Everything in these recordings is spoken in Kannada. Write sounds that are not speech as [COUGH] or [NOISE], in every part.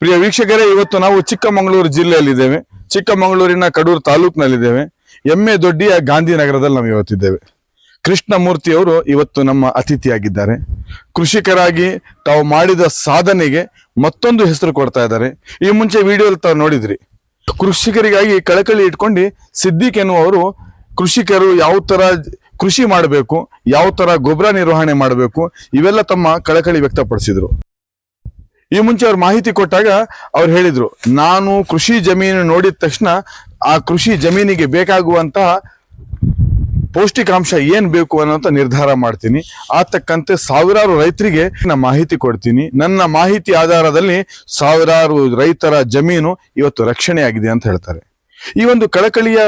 ಪ್ರಿಯ ವೀಕ್ಷಕರೇ, ಇವತ್ತು ನಾವು ಚಿಕ್ಕಮಗಳೂರು ಜಿಲ್ಲೆಯಲ್ಲಿದ್ದೇವೆ. ಚಿಕ್ಕಮಗಳೂರಿನ ಕಡೂರು ತಾಲೂಕಿನಲ್ಲಿದ್ದೇವೆ. ಎಮ್ಮೆ ದೊಡ್ಡಿಯ ಗಾಂಧಿನಗರದಲ್ಲಿ ನಾವು ಇವತ್ತಿದ್ದೇವೆ. ಕೃಷ್ಣಮೂರ್ತಿಯವರು ಇವತ್ತು ನಮ್ಮ ಅತಿಥಿಯಾಗಿದ್ದಾರೆ. ಕೃಷಿಕರಾಗಿ ತಾವು ಮಾಡಿದ ಸಾಧನೆಗೆ ಮತ್ತೊಂದು ಹೆಸರು ಕೊಡ್ತಾ ಇದ್ದಾರೆ. ಈ ಮುಂಚೆ ವಿಡಿಯೋಲಿ ತಾವು ನೋಡಿದ್ರಿ. ಕೃಷಿಕರಿಗಾಗಿ ಕಳಕಳಿ ಇಟ್ಕೊಂಡು ಸಿದ್ದಿಕ್ ಎನ್ನುವರು ಕೃಷಿಕರು ಯಾವ ತರ ಕೃಷಿ ಮಾಡಬೇಕು, ಯಾವ ತರ ಗೊಬ್ಬರ ನಿರ್ವಹಣೆ ಮಾಡಬೇಕು, ಇವೆಲ್ಲ ತಮ್ಮ ಕಳಕಳಿ ವ್ಯಕ್ತಪಡಿಸಿದ್ರು. ಈ ಮುಂಚೆ ಅವ್ರು ಮಾಹಿತಿ ಕೊಟ್ಟಾಗ ಅವ್ರು ಹೇಳಿದ್ರು, ನಾನು ಕೃಷಿ ಜಮೀನು ನೋಡಿದ ತಕ್ಷಣ ಆ ಕೃಷಿ ಜಮೀನಿಗೆ ಬೇಕಾಗುವಂತಹ ಪೌಷ್ಟಿಕಾಂಶ ಏನ್ ಬೇಕು ಅನ್ನೋಂತ ನಿರ್ಧಾರ ಮಾಡ್ತೀನಿ. ಆ ತಕ್ಕಂತೆ ಸಾವಿರಾರು ರೈತರಿಗೆ ನಾನು ಮಾಹಿತಿ ಕೊಡ್ತೀನಿ. ನನ್ನ ಮಾಹಿತಿ ಆಧಾರದಲ್ಲಿ ಸಾವಿರಾರು ರೈತರ ಜಮೀನು ಇವತ್ತು ರಕ್ಷಣೆಯಾಗಿದೆ ಅಂತ ಹೇಳ್ತಾರೆ. ಈ ಒಂದು ಕಳಕಳಿಯ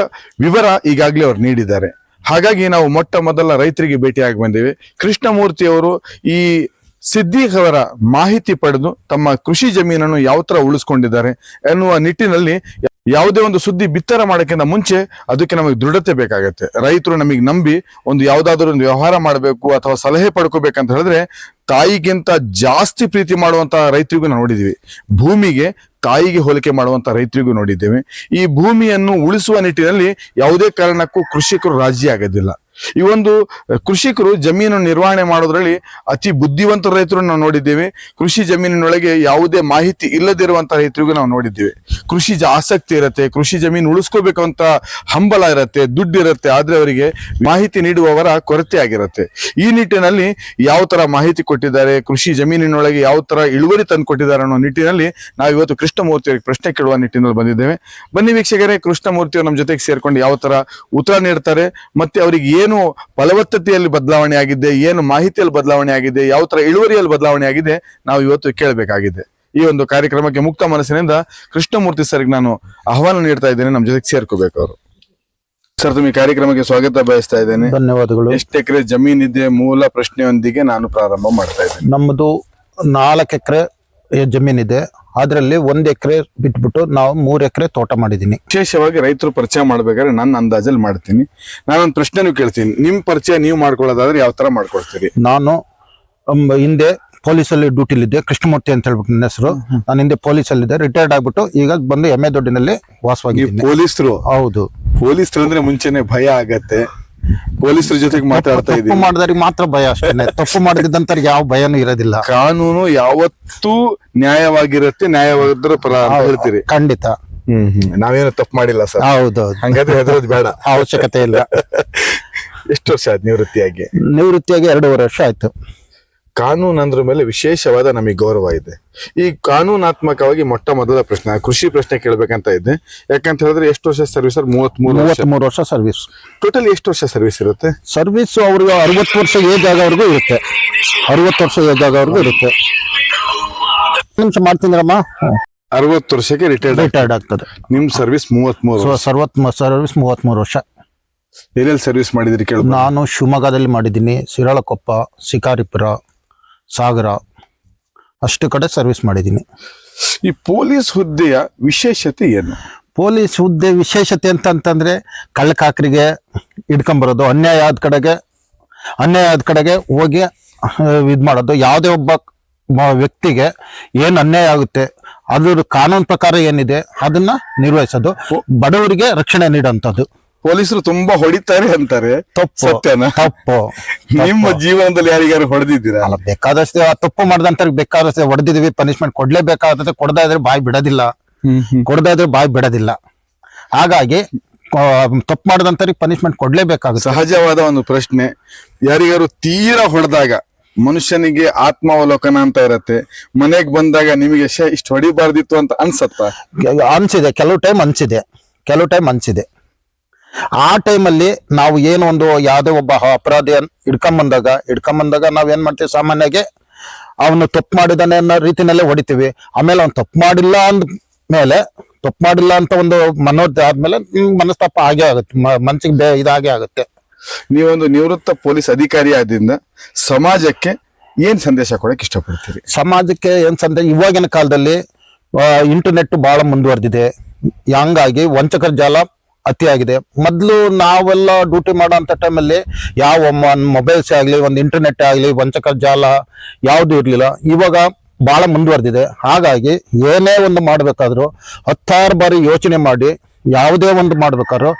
ವಿವರ ಈಗಾಗಲೇ ಅವ್ರು ನೀಡಿದ್ದಾರೆ. ಹಾಗಾಗಿ ನಾವು ಮೊಟ್ಟ ಮೊದಲ ರೈತರಿಗೆ ಭೇಟಿಯಾಗಿ ಬಂದೇವೆ. ಕೃಷ್ಣಮೂರ್ತಿ ಅವರು ಈ ಸಿದ್ದೀಕ್ ಅವರ ಮಾಹಿತಿ ಪಡೆದು ತಮ್ಮ ಕೃಷಿ ಜಮೀನನ್ನು ಯಾವ ತರ ಉಳಿಸ್ಕೊಂಡಿದ್ದಾರೆ ಎನ್ನುವ ನಿಟ್ಟಿನಲ್ಲಿ ಯಾವುದೇ ಒಂದು ಸುದ್ದಿ ಬಿತ್ತರ ಮಾಡೋಕ್ಕಿಂತ ಮುಂಚೆ ಅದಕ್ಕೆ ನಮಗೆ ದೃಢತೆ ಬೇಕಾಗುತ್ತೆ. ರೈತರು ನಮಗೆ ನಂಬಿ ಒಂದು ಯಾವ್ದಾದ್ರು ಒಂದು ವ್ಯವಹಾರ ಮಾಡಬೇಕು ಅಥವಾ ಸಲಹೆ ಪಡ್ಕೋಬೇಕಂತ ಹೇಳಿದ್ರೆ ತಾಯಿಗಿಂತ ಜಾಸ್ತಿ ಪ್ರೀತಿ ಮಾಡುವಂತಹ ರೈತರಿಗೂ ನಾವು ನೋಡಿದೀವಿ. ಭೂಮಿಗೆ ತಾಯಿಗೆ ಹೋಲಿಕೆ ಮಾಡುವಂತ ರೈತರಿಗೂ ನೋಡಿದ್ದೇವೆ. ಈ ಭೂಮಿಯನ್ನು ಉಳಿಸುವ ನಿಟ್ಟಿನಲ್ಲಿ ಯಾವುದೇ ಕಾರಣಕ್ಕೂ ಕೃಷಿಕರು ರಾಜಿ ಆಗೋದಿಲ್ಲ. ಈ ಒಂದು ಕೃಷಿಕರು ಜಮೀನು ನಿರ್ವಹಣೆ ಮಾಡೋದ್ರಲ್ಲಿ ಅತಿ ಬುದ್ಧಿವಂತ ರೈತರು ನಾವು ನೋಡಿದ್ದೇವೆ. ಕೃಷಿ ಜಮೀನಿನೊಳಗೆ ಯಾವುದೇ ಮಾಹಿತಿ ಇಲ್ಲದಿರುವಂತ ರೈತರಿಗೂ ನಾವು ನೋಡಿದ್ದೇವೆ. ಕೃಷಿ ಆಸಕ್ತಿ ಇರುತ್ತೆ, ಕೃಷಿ ಜಮೀನು ಉಳಿಸ್ಕೋಬೇಕು ಅಂತ ಹಂಬಲ ಇರುತ್ತೆ, ದುಡ್ಡು ಇರುತ್ತೆ, ಆದ್ರೆ ಅವರಿಗೆ ಮಾಹಿತಿ ನೀಡುವವರ ಕೊರತೆ ಆಗಿರುತ್ತೆ. ಈ ನಿಟ್ಟಿನಲ್ಲಿ ಯಾವ ತರ ಮಾಹಿತಿ ಕೊಟ್ಟಿದ್ದಾರೆ, ಕೃಷಿ ಜಮೀನಿನೊಳಗೆ ಯಾವ ತರ ಇಳುವರಿ ತಂದು ಕೊಟ್ಟಿದ್ದಾರೆ ಅನ್ನೋ ನಿಟ್ಟಿನಲ್ಲಿ ನಾವು ಇವತ್ತು ಕೃಷ್ಣಮೂರ್ತಿ ಅವರಿಗೆ ಪ್ರಶ್ನೆ ಕೇಳುವ ನಿಟ್ಟಿನಲ್ಲಿ ಬಂದಿದ್ದೇವೆ. ಬನ್ನಿ ವೀಕ್ಷಕರೇ, ಕೃಷ್ಣಮೂರ್ತಿ ಅವರು ನಮ್ಮ ಜೊತೆಗೆ ಸೇರ್ಕೊಂಡು ಯಾವ ತರ ಉತ್ತರ ನೀಡ್ತಾರೆ, ಮತ್ತೆ ಅವರಿಗೆ ಏನು ಫಲವತ್ತತೆಯಲ್ಲಿ ಬದಲಾವಣೆ ಆಗಿದೆ ಏನು ಮಾಹಿತಿಯಲ್ಲಿ ಬದಲಾವಣೆ ಆಗಿದೆ ಯಾವ ತರ ಇಳುವರಿಯಲ್ಲಿ ಬದಲಾವಣೆ ಆಗಿದೆ ನಾವು ಇವತ್ತು ಕೇಳಬೇಕಾಗಿದೆ. ಈ ಒಂದು ಕಾರ್ಯಕ್ರಮಕ್ಕೆ ಮುಕ್ತ ಮನಸ್ಸಿನಿಂದ ಕೃಷ್ಣಮೂರ್ತಿ ಸರ್ಗೆ ನಾನು ಆಹ್ವಾನ ನೀಡ್ತಾ ಇದ್ದೇನೆ ನಮ್ಮ ಜೊತೆಗೆ ಸೇರ್ಕೋಬೇಕು ಅವರು. ಸರ್ ಈ ಕಾರ್ಯಕ್ರಮಕ್ಕೆ ಸ್ವಾಗತ ಬಯಸ್ತಾ ಇದ್ದೇನೆ. ಧನ್ಯವಾದಗಳು. ಎಷ್ಟು ಎಕರೆ ಜಮೀನಿದೆ ಮೂಲ ಪ್ರಶ್ನೆಯೊಂದಿಗೆ ನಾನು ಪ್ರಾರಂಭ ಮಾಡ್ತಾ ಇದ್ದೇನೆ. ನಮ್ಮದು ನಾಲ್ಕು ಎಕರೆ ಜಮೀನಿದೆ ಅದರಲ್ಲಿ ಒಂದು ಎಕರೆ ಬಿಟ್ಬಿಟ್ಟು ನಾವು ಮೂರು ಎಕರೆ ತೋಟ ಮಾಡಿದೀನಿ. ವಿಶೇಷವಾಗಿ ರೈತರು ಪರಿಚಯ ಮಾಡ್ಬೇಕಾದ್ರೆ ನನ್ನ ಅಂದಾಜಲ್ಲಿ ಮಾಡ್ತೀನಿ. ನಾನೊಂದು ಪ್ರಶ್ನೆನೂ ಕೇಳ್ತೀನಿ. ನಿಮ್ಮ ಪರಿಚಯ ನೀವು ಮಾಡ್ಕೊಳ್ಳೋದಾದ್ರೆ ಯಾವ ತರ ಮಾಡ್ಕೊಳ್ತೀರಿ? ನಾನು ಹಿಂದೆ ಪೊಲೀಸಲ್ಲಿ ಡ್ಯೂಟಿಲಿದ್ದೆ ಕೃಷ್ಣಮೂರ್ತಿ ಅಂತ ಹೇಳ್ಬಿಟ್ಟು ನನ್ನ ಹೆಸರು. ನಾನು ಹಿಂದೆ ಪೊಲೀಸಲ್ಲಿದ್ದೆ ರಿಟೈರ್ಡ್ ಆಗ್ಬಿಟ್ಟು ಈಗ ಬಂದು ಎಮ್ಮೆ ದೊಡ್ಡಿನಲ್ಲಿ ವಾಸವಾಗಿ ಪೊಲೀಸರು? ಹೌದು. ಪೊಲೀಸರು ಅಂದ್ರೆ ಮುಂಚೆನೆ ಭಯ ಆಗತ್ತೆ. ಪೊಲೀಸರ ಜೊತೆಗೆ ಮಾತಾಡ್ತಾ ತಪ್ಪು ಇದ್ದೀನಿ ಮಾಡಿದವ್ರಿಗೆ ಮಾತ್ರ ಭಯ ಅಷ್ಟೇ. [LAUGHS] ತಪ್ಪು ಮಾಡಿದಂತವ್ರಿಗೆ ಯಾವ ಭಯನೂ ಇರೋದಿಲ್ಲ. ಕಾನೂನು ಯಾವತ್ತೂ ನ್ಯಾಯವಾಗಿರುತ್ತೆ ನ್ಯಾಯವಾದ್ರ ಪರ ಅಂತ ಹೇಳ್ತೀರಿ. ಖಂಡಿತ. ಹ್ಮ್ ಹ್ಮ್. ನಾವೇನು ತಪ್ಪು ಮಾಡಿಲ್ಲ ಸರ್. ಹೌದು. ಹಂಗಾದ್ರೆ ಹೆದರೋದು ಬೇಡ. [LAUGHS] ಅವಶ್ಯಕತೆ ಇಲ್ಲ. [LAUGHS] ಎಷ್ಟು ವರ್ಷ ಆಯ್ತು ನಿವೃತ್ತಿಯಾಗಿ? ನಿವೃತ್ತಿಯಾಗಿ ಎರಡೂವರೆ ವರ್ಷ ಆಯ್ತು. ಕಾನೂನು ಅಂದ್ರ ಮೇಲೆ ವಿಶೇಷವಾದ ನಮಗೆ ಗೌರವ ಇದೆ. ಈ ಕಾನೂನಾತ್ಮಕವಾಗಿ ಮೊಟ್ಟ ಮೊದಲ ಪ್ರಶ್ನೆ ಕೃಷಿ ಪ್ರಶ್ನೆ ಕೇಳಬೇಕಂತ ಇದ್ದೆ. ಯಾಕಂತ ಹೇಳಿದ್ರೆ ಎಷ್ಟು ವರ್ಷ ಸರ್ವಿಸ್ ಮೂವತ್ತ್ ಮೂರು ವರ್ಷ. ಸರ್ವಿಸ್ ಟೋಟಲ್ ಎಷ್ಟು ವರ್ಷ ಸರ್ವಿಸ್ ಇರುತ್ತೆ? ಸರ್ವಿಸ್ ಅವ್ರಿಗೆ ಅರವತ್ತು ವರ್ಷ ಏಜ್ ಆಗೋವರೆಗೂ ಇರುತ್ತೆ. ಅರವತ್ತು ವರ್ಷ ಏಜ್ ಆಗೋವರೆಗೂ ಇರುತ್ತೆ. ನಿಮಿಷ ಮಾಡ್ತೀನಿರಮ್ಮ ಅರವತ್ತು ವರ್ಷಕ್ಕೆ ರಿಟೈರ್ಡ್ ರಿಟೈರ್ಡ್ ಆಗ್ತದೆ. ನಿಮ್ ಸರ್ವಿಸ್ ಮೂವತ್ಮೂರು ಸರ್ವತ್ ಸರ್ವಿಸ್ ಮೂವತ್ಮೂರು ವರ್ಷ. ಎಲ್ಲೆಲ್ಲಿ ಸರ್ವಿಸ್ ಮಾಡಿದ್ರಿ ಕೇಳಿ ನಾನು ಶಿವಮೊಗ್ಗದಲ್ಲಿ ಮಾಡಿದ್ದೀನಿ. ಶಿರಾಳಕೊಪ್ಪ ಶಿಕಾರಿಪುರ ಸಾಗರ ಅಷ್ಟು ಕಡೆ ಸರ್ವಿಸ್ ಮಾಡಿದ್ದೀನಿ. ಈ ಪೊಲೀಸ್ ಹುದ್ದೆಯ ವಿಶೇಷತೆ ಏನು? ಪೊಲೀಸ್ ಹುದ್ದೆ ವಿಶೇಷತೆ ಅಂತಂತಂದ್ರೆ ಕಳ್ಳಕಾಕರಿಗೆ ಹಿಡ್ಕೊಂಬರೋದು ಅನ್ಯಾಯ ಆದ ಕಡೆಗೆ ಅನ್ಯಾಯ ಆದ ಕಡೆಗೆ ಹೋಗಿ ಇದು ಮಾಡೋದು. ಯಾವುದೇ ಒಬ್ಬ ವ್ಯಕ್ತಿಗೆ ಏನು ಅನ್ಯಾಯ ಆಗುತ್ತೆ ಅದ್ರ ಕಾನೂನು ಪ್ರಕಾರ ಏನಿದೆ ಅದನ್ನ ನಿರ್ವಹಿಸೋದು. ಬಡವರಿಗೆ ರಕ್ಷಣೆ ನೀಡುವಂಥದ್ದು ಪೊಲೀಸರು ತುಂಬಾ ಹೊಡಿತಾರೆ ಅಂತಾರೆ. ತಪ್ಪು. ಸತ್ಯನಾ? ತಪ್ಪು. [LAUGHS] ನಿಮ್ಮ ಜೀವನದಲ್ಲಿ ಯಾರಿಗಾರು ಹೊಡೆದಿದ್ದೀರಾ? ಅಲ್ಲ ಬೇಕಾದಷ್ಟು ಆ ತಪ್ಪು ಮಾಡಿದಂತ ಬೇಕಾದಷ್ಟು ಹೊಡೆದಿದ್ವಿ ಪನಿಷ್ಮೆಂಟ್ ಕೊಡ್ಲೇಬೇಕಾಗುತ್ತೆ ಕೊಡದೇ ಇದ್ರೆ ಬಾಯಿ ಬಿಡೋದಿಲ್ಲ. ಕೊಡದೇ ಇದ್ರೆ ಬಾಯಿ ಬಿಡೋದಿಲ್ಲ. ಹಾಗಾಗಿ ತಪ್ಪು ಮಾಡದಂತ ಪನಿಷ್ಮೆಂಟ್ ಕೊಡ್ಲೇಬೇಕಾಗುತ್ತೆ. ಸಹಜವಾದ ಒಂದು ಪ್ರಶ್ನೆ. ಯಾರಿಗಾರು ತೀರಾ ಹೊಡೆದಾಗ ಮನುಷ್ಯನಿಗೆ ಆತ್ಮಾವಲೋಕನ ಅಂತ ಇರತ್ತೆ. ಮನೆಗೆ ಬಂದಾಗ ನಿಮಗೆ ಇಷ್ಟು ಹೊಡಿಬಾರ್ದಿತ್ತು ಅಂತ ಅನ್ಸತ್ತ? ಅನ್ಸಿದೆ. ಕೆಲವು ಟೈಮ್ ಅನ್ಸಿದೆ. ಕೆಲವು ಟೈಮ್ ಅನ್ಸಿದೆ. ಆ ಟೈಮಲ್ಲಿ ನಾವು ಏನು ಒಂದು ಯಾವುದೇ ಒಬ್ಬ ಅಪರಾಧಿ ಹಿಡ್ಕೊಂಬಂದಾಗ ಹಿಡ್ಕೊಂಬಂದಾಗ ನಾವ್ ಏನ್ ಮಾಡ್ತೀವಿ ಸಾಮಾನ್ಯವಾಗಿ? ಅವನು ತಪ್ಪು ಮಾಡಿದಾನೆ ಅನ್ನೋ ರೀತಿನಲ್ಲೇ ಹೊಡಿತೀವಿ. ಆಮೇಲೆ ಅವ್ನು ತಪ್ಪು ಮಾಡಿಲ್ಲ ಅಂದ ಮೇಲೆ ತಪ್ಪು ಮಾಡಿಲ್ಲ ಅಂತ ಒಂದು ಮನೋದ್ ಆದ್ಮೇಲೆ ಮನಸ್ತಾಪ ಆಗೇ ಆಗುತ್ತೆ. ಮ- ಮನ್ಸಿಗೆ ಬೇ ಇದಾಗೆ ಆಗುತ್ತೆ. ನೀವೊಂದು ನಿವೃತ್ತ ಪೊಲೀಸ್ ಅಧಿಕಾರಿ ಆದ್ರಿಂದ ಸಮಾಜಕ್ಕೆ ಏನ್ ಸಂದೇಶ ಕೊಡಕ್ ಇಷ್ಟಪಡ್ತೀರಿ? ಸಮಾಜಕ್ಕೆ ಏನ್ ಸಂದೇಶ ಇವಾಗಿನ ಕಾಲದಲ್ಲಿ ಇಂಟರ್ನೆಟ್ ಬಹಳ ಮುಂದುವರೆದಿದೆ. ಹಂಗಾಗಿ ವಂಚಕರ ಜಾಲ ಅತಿಯಾಗಿದೆ ಮೊದಲು ನಾವೆಲ್ಲ ಡ್ಯೂಟಿ ಮಾಡೋಂಥ ಟೈಮಲ್ಲಿ ಯಾವ ಮೊಬೈಲ್ಸ್ ಆಗಲಿ, ಒಂದು ಇಂಟರ್ನೆಟ್ ಆಗಲಿ, ವಂಚಕ ಜಾಲ ಯಾವುದು ಇರಲಿಲ್ಲ. ಇವಾಗ ಭಾಳ ಮುಂದುವರೆದಿದೆ. ಹಾಗಾಗಿ ಏನೇ ಒಂದು ಮಾಡಬೇಕಾದ್ರೂ ಹತ್ತಾರು ಬಾರಿ ಯೋಚನೆ ಮಾಡಿ ಯಾವುದೇ ಒಂದು ಮಾಡ್ಬೇಕಾದ್ರು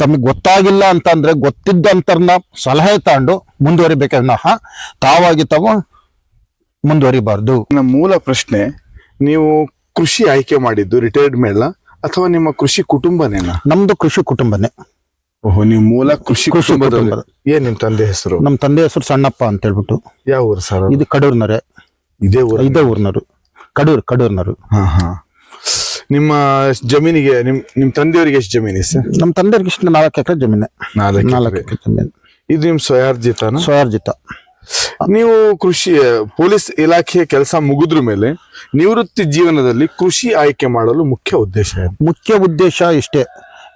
ತಮಗೆ ಗೊತ್ತಾಗಿಲ್ಲ ಅಂತಂದರೆ ಗೊತ್ತಿದ್ದಂಥರನ್ನ ಸಲಹೆ ತಗೊಂಡು ಮುಂದುವರಿಬೇಕೆ ತಾವಾಗಿ ತಾವು ಮುಂದುವರಿಬಾರ್ದು. ನಮ್ಮ ಮೂಲ ಪ್ರಶ್ನೆ, ನೀವು ಕೃಷಿ ಆಯ್ಕೆ ಮಾಡಿದ್ದು ರಿಟೈರ್ಡ್ ಮೇಲ ಅಥವಾ ನಿಮ್ಮ ಕೃಷಿ ಕುಟುಂಬನೇನಾ? ನಮ್ದು ಕೃಷಿ ಕುಟುಂಬನೇ. ಓಹೋ ನೀವು ಮೂಲ ಕೃಷಿ ಕೃಷಿ ಕುಟುಂಬದ. ಏನ್ ನಿಮ್ ತಂದೆ ಹೆಸರು? ನಮ್ಮ ತಂದೆ ಹೆಸರು ಸಣ್ಣಪ್ಪ ಅಂತ ಹೇಳ್ಬಿಟ್ಟು ಯಾವ ಊರು ಸರ್ ಇದು ಕಡೂರ್ನರೆ ಇದೇ ಊರು. ಇದೇ ಊರ್ನರು ಕಡೂರ್ ಕಡೂರ್ನರು ಹಾ ಹಾ. ನಿಮ್ಮ ಜಮೀನಿಗೆ ನಿಮ್ ನಿಮ್ ತಂದೆಯವರಿಗೆ ಎಷ್ಟು ಜಮೀನು ಸರ್? ನಮ್ಮ ತಂದೆಯವ್ರಿಗೆ ಎಷ್ಟು ನಾಲ್ಕು ಎಕರೆ ಜಮೀನೆ. ನಾಲ್ಕು ನಾಲ್ಕು ಎಕರೆ. ಎಕರೆ ಜಮೀನು. ಇದು ನಿಮ್ ಸ್ವಯಾರ್ಜಿತನ? ಸ್ವಯಾರ್ಜಿತ. ನೀವು ಕೃಷಿ ಪೊಲೀಸ್ ಇಲಾಖೆಯ ಕೆಲಸ ಮುಗಿದ್ರ ಮೇಲೆ ನಿವೃತ್ತಿ ಜೀವನದಲ್ಲಿ ಕೃಷಿ ಆಯ್ಕೆ ಮಾಡಲು ಮುಖ್ಯ ಉದ್ದೇಶ ಮುಖ್ಯ ಉದ್ದೇಶ ಇಷ್ಟೇ.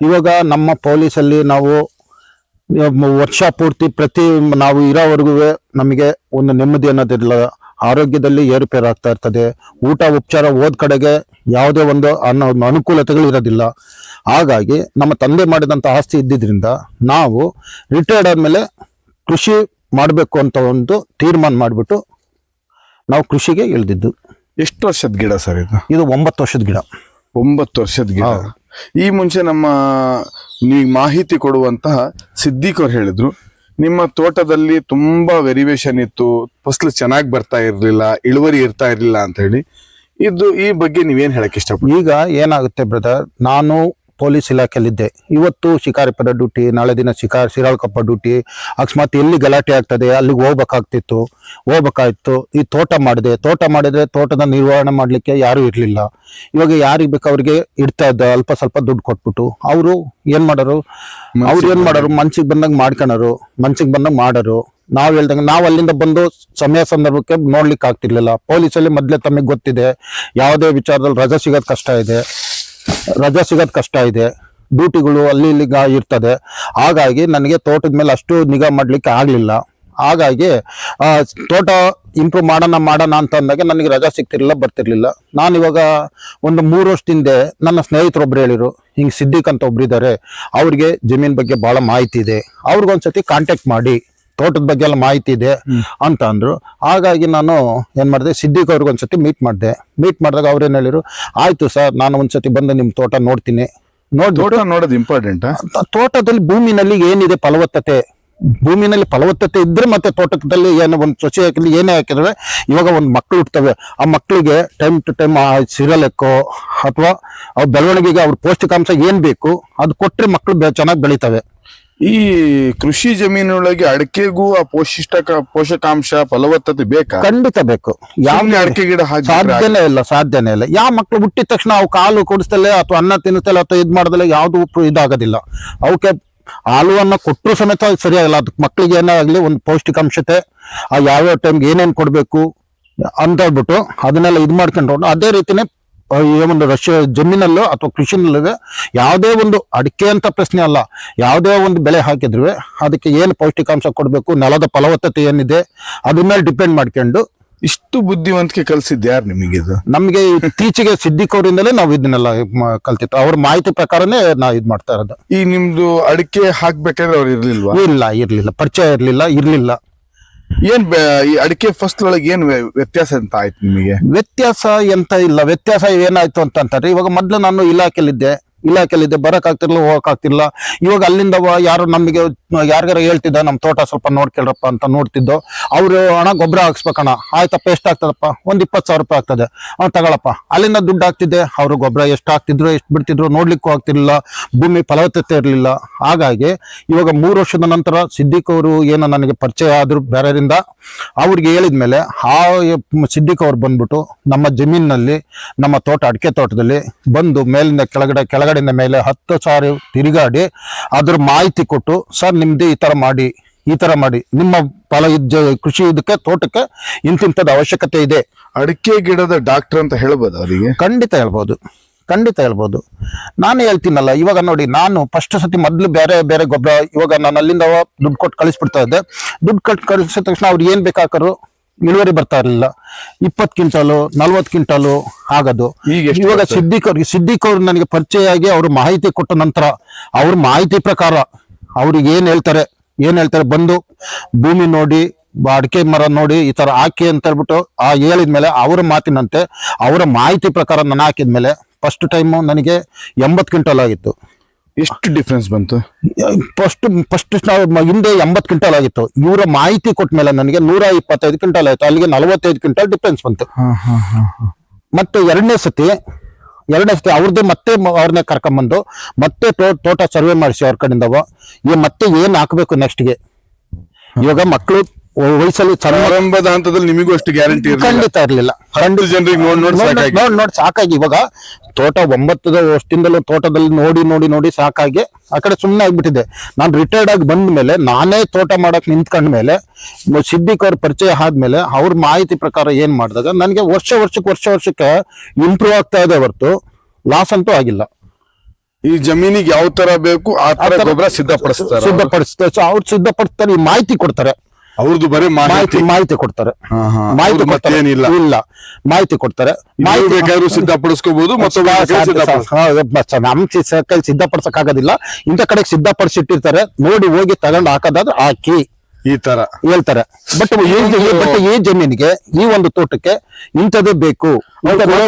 ಇವಾಗ ನಮ್ಮ ಪೊಲೀಸಲ್ಲಿ ನಾವು ವರ್ಷ ಪೂರ್ತಿ ಪ್ರತಿ ನಾವು ಇರೋವರೆಗೂ ನಮಗೆ ಒಂದು ನೆಮ್ಮದಿ ಅನ್ನೋದಿಲ್ಲ. ಆರೋಗ್ಯದಲ್ಲಿ ಏರುಪೇರು ಆಗ್ತಾ ಇರ್ತದೆ. ಊಟ, ಉಪಚಾರ ಹೋದ ಕಡೆಗೆ ಯಾವುದೇ ಒಂದು ಅನ್ನ ಅನುಕೂಲತೆಗಳು ಇರೋದಿಲ್ಲ. ಹಾಗಾಗಿ ನಮ್ಮ ತಂದೆ ಮಾಡಿದಂಥ ಆಸ್ತಿ ಇದ್ದಿದ್ದರಿಂದ ನಾವು ರಿಟೈರ್ಡ್ ಆದಮೇಲೆ ಕೃಷಿ ಮಾಡಬೇಕು ಅಂತ ಒಂದು ತೀರ್ಮಾನ ಮಾಡಿಬಿಟ್ಟು ನಾವು ಕೃಷಿಗೆ ಇಳಿದಿದ್ದು. ಎಷ್ಟು ವರ್ಷದ ಗಿಡ ಸರ್ ಇದು? ಇದು ಒಂಬತ್ತು ವರ್ಷದ ಗಿಡ. ಒಂಬತ್ತು ವರ್ಷದ ಗಿಡ. ಈ ಮುಂಚೆ ನಮ್ಮ ನೀವು ಮಾಹಿತಿ ಕೊಡುವಂತಹ ಸಿದ್ದಿಕ್ ಅವ್ರು ಹೇಳಿದ್ರು ನಿಮ್ಮ ತೋಟದಲ್ಲಿ ತುಂಬಾ ವೆರಿವೇಶನ್ ಇತ್ತು ಫಸಲು ಚೆನ್ನಾಗಿ ಬರ್ತಾ ಇರಲಿಲ್ಲ ಇಳುವರಿ ಇರ್ತಾ ಇರಲಿಲ್ಲ ಅಂತ ಹೇಳಿ ಇದು ಈ ಬಗ್ಗೆ ನೀವೇನು ಹೇಳಕ್ಕೆ ಇಷ್ಟಪಡ್ತೀವಿ ಈಗ ಏನಾಗುತ್ತೆ ಬ್ರದರ್ ನಾನು ಪೊಲೀಸ್ ಇಲಾಖೆಯಲ್ಲಿದ್ದೆ ಇವತ್ತು ಶಿಕಾರಿಪುರ ಡ್ಯೂಟಿ ನಾಳೆ ದಿನ ಶಿಕಾರ್ ಶಿರಾಳ್ಕೊಪ್ಪ ಡ್ಯೂಟಿ ಅಕಸ್ಮಾತ್ ಎಲ್ಲಿ ಗಲಾಟೆ ಆಗ್ತದೆ ಅಲ್ಲಿಗೆ ಹೋಗ್ಬೇಕಾಗ್ತಿತ್ತು ಹೋಗ್ಬೇಕಾಯ್ತು ಈ ತೋಟ ಮಾಡಿದೆ. ತೋಟ ಮಾಡಿದ್ರೆ ತೋಟದ ನಿರ್ವಹಣೆ ಮಾಡಲಿಕ್ಕೆ ಯಾರು ಇರಲಿಲ್ಲ. ಇವಾಗ ಯಾರಿಗೆ ಬೇಕು ಅವ್ರಿಗೆ ಇಡ್ತಾ ಇದ್ದ ಅಲ್ಪ ಸ್ವಲ್ಪ ದುಡ್ಡು ಕೊಟ್ಬಿಟ್ಟು. ಅವರು ಏನು ಮಾಡೋರು? ಅವ್ರು ಏನು ಮಾಡೋರು? ಮನ್ಸಿಗೆ ಬಂದಂಗೆ ಮಾಡ್ಕೊಳೋರು ಮನ್ಸಿಗೆ ಬಂದಂಗೆ ಮಾಡೋರು. ನಾವು ಹೇಳ್ದಂಗೆ ನಾವು ಅಲ್ಲಿಂದ ಬಂದು ಸಮಯ ಸಂದರ್ಭಕ್ಕೆ ನೋಡ್ಲಿಕ್ಕೆ ಆಗ್ತಿರ್ಲಿಲ್ಲ ಪೊಲೀಸಲ್ಲಿ ಮೊದಲೇ ತಮಗೆ ಗೊತ್ತಿದೆ. ಯಾವುದೇ ವಿಚಾರದಲ್ಲಿ ರಜೆ ಸಿಗೋದು ಕಷ್ಟ ಇದೆ. ರಜಾ ಸಿಗೋದು ಕಷ್ಟ ಇದೆ. ಡ್ಯೂಟಿಗಳು ಅಲ್ಲಿ ಇಲ್ಲಿ ಇರ್ತದೆ. ಹಾಗಾಗಿ ನನಗೆ ತೋಟದ ಮೇಲೆ ಅಷ್ಟು ನಿಗಾ ಮಾಡಲಿಕ್ಕೆ ಆಗಲಿಲ್ಲ. ಹಾಗಾಗಿ ತೋಟ ಇಂಪ್ರೂವ್ ಮಾಡೋಣ ಮಾಡೋಣ ಅಂತ ಅಂದಾಗ ನನಗೆ ರಜಾ ಸಿಗ್ತಿರ್ಲಿಲ್ಲ, ಬರ್ತಿರ್ಲಿಲ್ಲ. ನಾನು ಇವಾಗ ಒಂದು ಮೂರು ವರ್ಷದಿಂದ ನನ್ನ ಸ್ನೇಹಿತರೊಬ್ರು ಹೇಳಿರು ಹಿಂಗೆ ಸಿದ್ದಿಕ್ ಅಂತ ಒಬ್ರು ಇದ್ದಾರೆ ಅವ್ರಿಗೆ ಜಮೀನ್ ಬಗ್ಗೆ ಭಾಳ ಮಾಹಿತಿ ಇದೆ. ಅವ್ರಿಗೊಂದ್ಸತಿ ಕಾಂಟ್ಯಾಕ್ಟ್ ಮಾಡಿ. ತೋಟದ ಬಗ್ಗೆ ಎಲ್ಲ ಮಾಹಿತಿ ಇದೆ ಅಂತ ಅಂದರು. ಹಾಗಾಗಿ ನಾನು ಏನು ಮಾಡಿದೆ ಸಿದ್ದಿಕ್ ಅವ್ರಿಗೆ ಒಂದ್ಸತಿ ಮೀಟ್ ಮಾಡಿದೆ. ಮೀಟ್ ಮಾಡಿದಾಗ ಅವ್ರೇನ್ ಹೇಳಿರು ಆಯ್ತು ಸರ್ ನಾನು ಒಂದ್ಸತಿ ಬಂದು ನಿಮ್ಮ ತೋಟ ನೋಡ್ತೀನಿ. ನೋಡಿ ತೋಟ ನೋಡೋದು ಇಂಪಾರ್ಟೆಂಟ್ ತೋಟದಲ್ಲಿ ಭೂಮಿನಲ್ಲಿ ಏನಿದೆ ಫಲವತ್ತತೆ? ಭೂಮಿನಲ್ಲಿ ಫಲವತ್ತತೆ ಇದ್ರೆ ಮತ್ತೆ ತೋಟದಲ್ಲಿ ಏನೋ ಒಂದು ಸೊಸೆ ಹಾಕಿದ್ರೆ ಏನೇ ಹಾಕಿದ್ರೆ ಇವಾಗ ಒಂದು ಮಕ್ಕಳು ಹುಟ್ಟುತ್ತವೆ ಆ ಮಕ್ಕಳಿಗೆ ಟೈಮ್ ಟು ಟೈಮ್ ಸಿರಲೆಕ್ಕೋ ಅಥವಾ ಅವ್ರ ಬೆಳವಣಿಗೆಗೆ ಅವ್ರ ಪೌಷ್ಟಿಕಾಂಶ ಏನ್ ಬೇಕು ಅದು ಕೊಟ್ಟರೆ ಮಕ್ಕಳು ಚೆನ್ನಾಗಿ ಬೆಳಿತವೆ. ಈ ಕೃಷಿ ಜಮೀನೊಳಗೆ ಅಡಿಕೆಗೂ ಆ ಪೋಷಿಷ್ಟ ಪೋಷಕಾಂಶ ಫಲವತ್ತತೆ ಬೇಕಾ? ಖಂಡಿತ ಬೇಕು. ಯಾವ ಅಡಕೆ ಗಿಡ ಸಾಧ್ಯನೇ ಇಲ್ಲ ಸಾಧ್ಯನೇ ಇಲ್ಲ. ಯಾವ ಮಕ್ಳು ಹುಟ್ಟಿದ ತಕ್ಷಣ ಅವು ಕಾಲು ಕುಡಿಸ್ತಲೆ ಅಥವಾ ಅನ್ನ ತಿನ್ನಿಸ್ತಲೆ ಅಥವಾ ಇದು ಮಾಡದಲ್ಲ ಯಾವ್ದು ಇದಾಗೋದಿಲ್ಲ. ಅವಕ್ಕೆ ಹಾಲು ಅನ್ನ ಕೊಟ್ಟರು ಸಮೇತ ಸರಿಯಾಗಲ್ಲ. ಅದಕ್ಕೆ ಮಕ್ಳಿಗೆ ಏನೇ ಆಗಲಿ ಒಂದು ಪೌಷ್ಟಿಕಾಂಶತೆ ಆ ಯಾವ್ಯಾವ ಟೈಮ್ಗೆ ಏನೇನು ಕೊಡಬೇಕು ಅಂತ ಹೇಳ್ಬಿಟ್ಟು ಅದನ್ನೆಲ್ಲ ಇದು ಮಾಡ್ಕೊಂಡು ಅದೇ ರೀತಿನೇ ಒಂದು ರಷ್ಯ ಜಮೀನಲ್ಲೋ ಅಥವಾ ಕೃಷಿನಲ್ಲೂ ಯಾವುದೇ ಒಂದು ಅಡಿಕೆ ಅಂತ ಪ್ರಶ್ನೆ ಅಲ್ಲ ಯಾವುದೇ ಒಂದು ಬೆಳೆ ಹಾಕಿದ್ರು ಅದಕ್ಕೆ ಏನು ಪೌಷ್ಟಿಕಾಂಶ ಕೊಡಬೇಕು ನೆಲದ ಫಲವತ್ತತೆ ಏನಿದೆ ಅದ್ರ ಮೇಲೆ ಡಿಪೆಂಡ್ ಮಾಡ್ಕೊಂಡು ಇಷ್ಟು ಬುದ್ಧಿವಂತಿಕೆ ಕಲಿಸಿದ್ದೆ ಯಾರು ನಿಮಗೆ ಇದು? ನಮಗೆ ಇತ್ತೀಚೆಗೆ ಸಿದ್ದಿಕೋರಿಂದಲೇ ನಾವು ಇದನ್ನೆಲ್ಲ ಕಲ್ತಿತ್ತು. ಅವ್ರ ಮಾಹಿತಿ ಪ್ರಕಾರನೇ ನಾವು ಇದು ಮಾಡ್ತಾ ಇರೋದು. ಈ ನಿಮ್ದು ಅಡಿಕೆ ಹಾಕ್ಬೇಕಾದ್ರೆ ಅವ್ರು ಇರ್ಲಿಲ್ವಾ? ಇಲ್ಲ ಇರ್ಲಿಲ್ಲ. ಪರಿಚಯ ಇರ್ಲಿಲ್ಲ ಇರ್ಲಿಲ್ಲ. ಏನ್ ಈ ಅಡಿಕೆ ಫಸ್ಟ್ರೊಳಗೆ ಏನ್ ವ್ಯ- ವ್ಯತ್ಯಾಸ ಅಂತ ಆಯ್ತು ನಿಮಗೆ? ವ್ಯತ್ಯಾಸ ಎಂತ ಇಲ್ಲ. ವ್ಯತ್ಯಾಸ ಏನಾಯ್ತು ಅಂತಂತಾರೆ. ಇವಾಗ ಮೊದ್ಲು ನಾನು ಇಲಾಖೆಲಿದ್ದೆ ಇಲಾಖೆಲಿದ್ದೆ ಬರಕ್ ಆಗ್ತಿರ್ಲಿಲ್ಲ, ಹೋಗಕ್ ಆಗ್ತಿರ್ಲಿಲ್ಲ. ಇವಾಗ ಅಲ್ಲಿಂದ ಯಾರು ನಮಗೆ, ಯಾರಿಗಾರ ಹೇಳ್ತಿದ್ದ ನಮ್ಮ ತೋಟ ಸ್ವಲ್ಪ ನೋಡ್ಕೊಳ್ರಪ್ಪ ಅಂತ ನೋಡ್ತಿದ್ದು, ಅವರು ಹಣ ಗೊಬ್ಬರ ಹಾಕ್ಸ್ಬೇಕಣ್ಣ. ಆಯ್ತಪ್ಪ, ಎಷ್ಟು ಆಗ್ತದಪ್ಪ? ಒಂದ್ ಇಪ್ಪತ್ತು ಸಾವಿರ ರೂಪಾಯಿ ಆಗ್ತದೆ. ಅವ್ನು ತಗೊಳಪ್ಪ. ಅಲ್ಲಿಂದ ದುಡ್ಡು ಆಗ್ತಿದೆ ಅವರು ಗೊಬ್ಬರ ಎಷ್ಟು ಹಾಕ್ತಿದ್ರು, ಎಷ್ಟು ಬಿಡ್ತಿದ್ರು, ನೋಡ್ಲಿಕ್ಕೂ ಆಗ್ತಿರ್ಲಿಲ್ಲ, ಭೂಮಿ ಫಲವತ್ತತೆ ಇರಲಿಲ್ಲ. ಹಾಗಾಗಿ ಇವಾಗ ಮೂರು ವರ್ಷದ ನಂತರ ಸಿದ್ದಿಕ್ ಅವರು ಏನೋ ನನಗೆ ಪರಿಚಯ ಆದ್ರು ಬೇರೆಯಿಂದ ಅವ್ರಿಗೆ ಹೇಳಿದ್ಮೇಲೆ ಆ ಸಿದ್ದಿಕ್ ಅವ್ರು ಬಂದ್ಬಿಟ್ಟು ನಮ್ಮ ಜಮೀನಿನಲ್ಲಿ, ನಮ್ಮ ತೋಟ, ಅಡಿಕೆ ತೋಟದಲ್ಲಿ ಬಂದು ಮೇಲಿಂದ ಕೆಳಗಡೆ ಕೆಳಗಡೆ ಕೆಳಗಡೆಯಿಂದ ಮೇಲೆ ಹತ್ತು ಸಾರಿ ತಿರುಗಾಡಿ ಅದ್ರ ಮಾಹಿತಿ ಕೊಟ್ಟು ಸರ್ ನಿಮ್ದು ಈ ತರ ಮಾಡಿ ಈ ತರ ಮಾಡಿ ನಿಮ್ಮ ಫಲ ಕೃಷಿ ಇದಕ್ಕೆ ತೋಟಕ್ಕೆ ಇಂತಿಂತದ ಅವಶ್ಯಕತೆ ಇದೆ. ಅಡಿಕೆ ಗಿಡದ ಡಾಕ್ಟರ್ ಅಂತ ಹೇಳ್ಬೋದು ಅವರಿಗೆ? ಖಂಡಿತ ಹೇಳ್ಬೋದು ಖಂಡಿತ ಹೇಳ್ಬೋದು. ನಾನು ಹೇಳ್ತೀನಲ್ಲ ಇವಾಗ ನೋಡಿ ನಾನು ಫಸ್ಟ್ ಸತಿ ಮೊದಲು ಬೇರೆ ಬೇರೆ ಗೊಬ್ಬರ ಇವಾಗ ನಾನು ಅಲ್ಲಿಂದ ದುಡ್ಡು ಕೊಟ್ಟು ಕಳಿಸ್ಬಿಡ್ತಾ ಇದ್ದೆ. ದುಡ್ಡು ಕೊಟ್ಟು ಕಳಿಸಿದ ತಕ್ಷಣ ಅವ್ರು ಏನು ಬೇಕಾಕರು? ಇಳುವರಿ ಬರ್ತಾ ಇರಲಿಲ್ಲ. ಇಪ್ಪತ್ತು ಕ್ವಿಂಟಾಲು ನಲ್ವತ್ತು ಕ್ವಿಂಟಾಲು ಆಗೋದು. ಇವಾಗ? ಸಿದ್ದಿಕ್ ಸಿದ್ದಿಕ್ ಅವ್ರು ನನಗೆ ಪರಿಚಯ ಆಗಿ ಅವರು ಮಾಹಿತಿ ಕೊಟ್ಟ ನಂತರ ಅವ್ರ ಮಾಹಿತಿ ಪ್ರಕಾರ ಅವ್ರಿಗೆ ಏನ್ ಹೇಳ್ತಾರೆ ಏನ್ ಹೇಳ್ತಾರೆ ಬಂದು ಭೂಮಿ ನೋಡಿ ಅಡಿಕೆ ಮರ ನೋಡಿ ಈ ತರ ಹಾಕಿ ಅಂತ ಹೇಳ್ಬಿಟ್ಟು ಆ ಹೇಳಿದ್ಮೇಲೆ ಅವರ ಮಾತಿನಂತೆ ಅವರ ಮಾಹಿತಿ ಪ್ರಕಾರ ನಾನು ಹಾಕಿದ್ಮೇಲೆ ಫಸ್ಟ್ ಟೈಮು ನನಗೆ ಎಂಬತ್ತು ಕ್ವಿಂಟಲ್ ಆಗಿತ್ತು. ಎಷ್ಟು ಡಿಫ್ರೆನ್ಸ್ ಬಂತು? ಫಸ್ಟ್ ಫಸ್ಟ್ ಹಿಂದೆ ಎಂಬತ್ತು ಕ್ವಿಂಟಲ್ ಆಗಿತ್ತು. ಇವರ ಮಾಹಿತಿ ಕೊಟ್ಟ ಮೇಲೆ ನನಗೆ ನೂರ ಇಪ್ಪತ್ತೈದು ಕ್ವಿಂಟಲ್ ಆಯ್ತು. ಅಲ್ಲಿಗೆ ನಲವತ್ತೈದು ಕ್ವಿಂಟಲ್ ಡಿಫ್ರೆನ್ಸ್ ಬಂತು. ಮತ್ತೆ ಎರಡನೇ ಸತಿ ಎರಡನೇ ಸತಿ ಅವ್ರದ್ದೇ ಮತ್ತೆ ಅವ್ರನ್ನೇ ಕರ್ಕೊಂಬಂದು ಮತ್ತೆ ತೋಟ ಸರ್ವೆ ಮಾಡಿಸಿ ಅವ್ರ ಕಡೆಯಿಂದ ಈಗ ಮತ್ತೆ ಏನು ಹಾಕಬೇಕು ನೆಕ್ಸ್ಟ್ಗೆ ಇವಾಗ ಮಕ್ಕಳು ವಯಸ್ಸಲ್ಲಿ ಸಮಾರಂಭದ ಪ್ರಾರಂಭದ ಹಂತದಲ್ಲಿ ನಿಮಗೂ ಅಷ್ಟು ಗ್ಯಾರಂಟಿ ಖಂಡಿತ ಇರಲಿಲ್ಲ. ಹಂಡ್ರೆಡ್ ಜನರಿಗೆ ನೋಡಿ ನೋಡಿ ನೋಡಿ ನೋಡಿ ನೋಡ್ ಸಾಕಾಗಿ ಇವಾಗ. ತೋಟ ಒಂಬತ್ತು ವರ್ಷದಿಂದಲೂ ತೋಟದಲ್ಲಿ ನೋಡಿ ನೋಡಿ ನೋಡಿ ಸಾಕಾಗಿ ಆ ಕಡೆ ಸುಮ್ಮನೆ ಆಗ್ಬಿಟ್ಟಿದೆ. ನಾನು ರಿಟೈರ್ಡ್ ಆಗಿ ಬಂದ ಮೇಲೆ ನಾನೇ ತೋಟ ಮಾಡಕ್ ನಿಂತ್ಕೊಂಡ ಮೇಲೆ ಸಿದ್ದಿಕ್ ಅವ್ರ ಪರಿಚಯ ಆದ್ಮೇಲೆ ಅವ್ರ ಮಾಹಿತಿ ಪ್ರಕಾರ ಏನ್ ಮಾಡಿದಾಗ ನನಗೆ ವರ್ಷ ವರ್ಷಕ್ಕೆ ವರ್ಷ ವರ್ಷಕ್ಕೆ ಇಂಪ್ರೂವ್ ಆಗ್ತಾ ಇದೆ ಹೊರತು. ಲಾಸ್ ಅಂತೂ ಆಗಿಲ್ಲ. ಈ ಜಮೀನಿಗೆ ಯಾವ ತರ ಬೇಕು ಆ ತರ ಗೊಬ್ಬರ ಸಿದ್ಧಪಡಿಸ್ತಾರೆ ಸಿದ್ಧಪಡಿಸ್ತಾರೆ. ಸೊ ಅವ್ರು ಸಿದ್ಧಪಡಿಸ್ತಾರೆ ಈ ಮಾಹಿತಿ ಕೊಡ್ತಾರೆ. ಅವ್ರದ್ದು ಬರೀ ಮಾಹಿತಿ. ಮಾಹಿತಿ ಕೊಡ್ತಾರೆ. ಮಾಹಿತಿ ಕೊಡ್ತಾರೆ. ಮತ್ತೇನಿಲ್ಲ. ಇಲ್ಲ. ಮಾಹಿತಿ ಕೊಡ್ತಾರೆ. ಮಾಹಿತಿ ಬೇಕಾದ್ರೂ ಸಿದ್ಧಪಡಿಸ್ಕೋಬಹುದು ನಮ್ ಕೈ ಸಿದ್ಧಪಡಿಸಕ್ ಆಗೋದಿಲ್ಲ ಇಂಥ ಕಡೆಗೆ ಸಿದ್ಧಪಡಿಸಿಟ್ಟಿರ್ತಾರೆ. ನೋಡಿ ಹೋಗಿ ತಗೊಂಡು ಹಾಕೋದಾದ್ರೆ ಹಾಕಿ. ಈ ತರ. ಹೇಳ್ತಾರೆ ಬಟ್ ಬಟ್ ಈ ಜಮೀನಿಗೆ ಈ ಒಂದು ತೋಟಕ್ಕೆ ಇಂಥದೇ ಬೇಕು.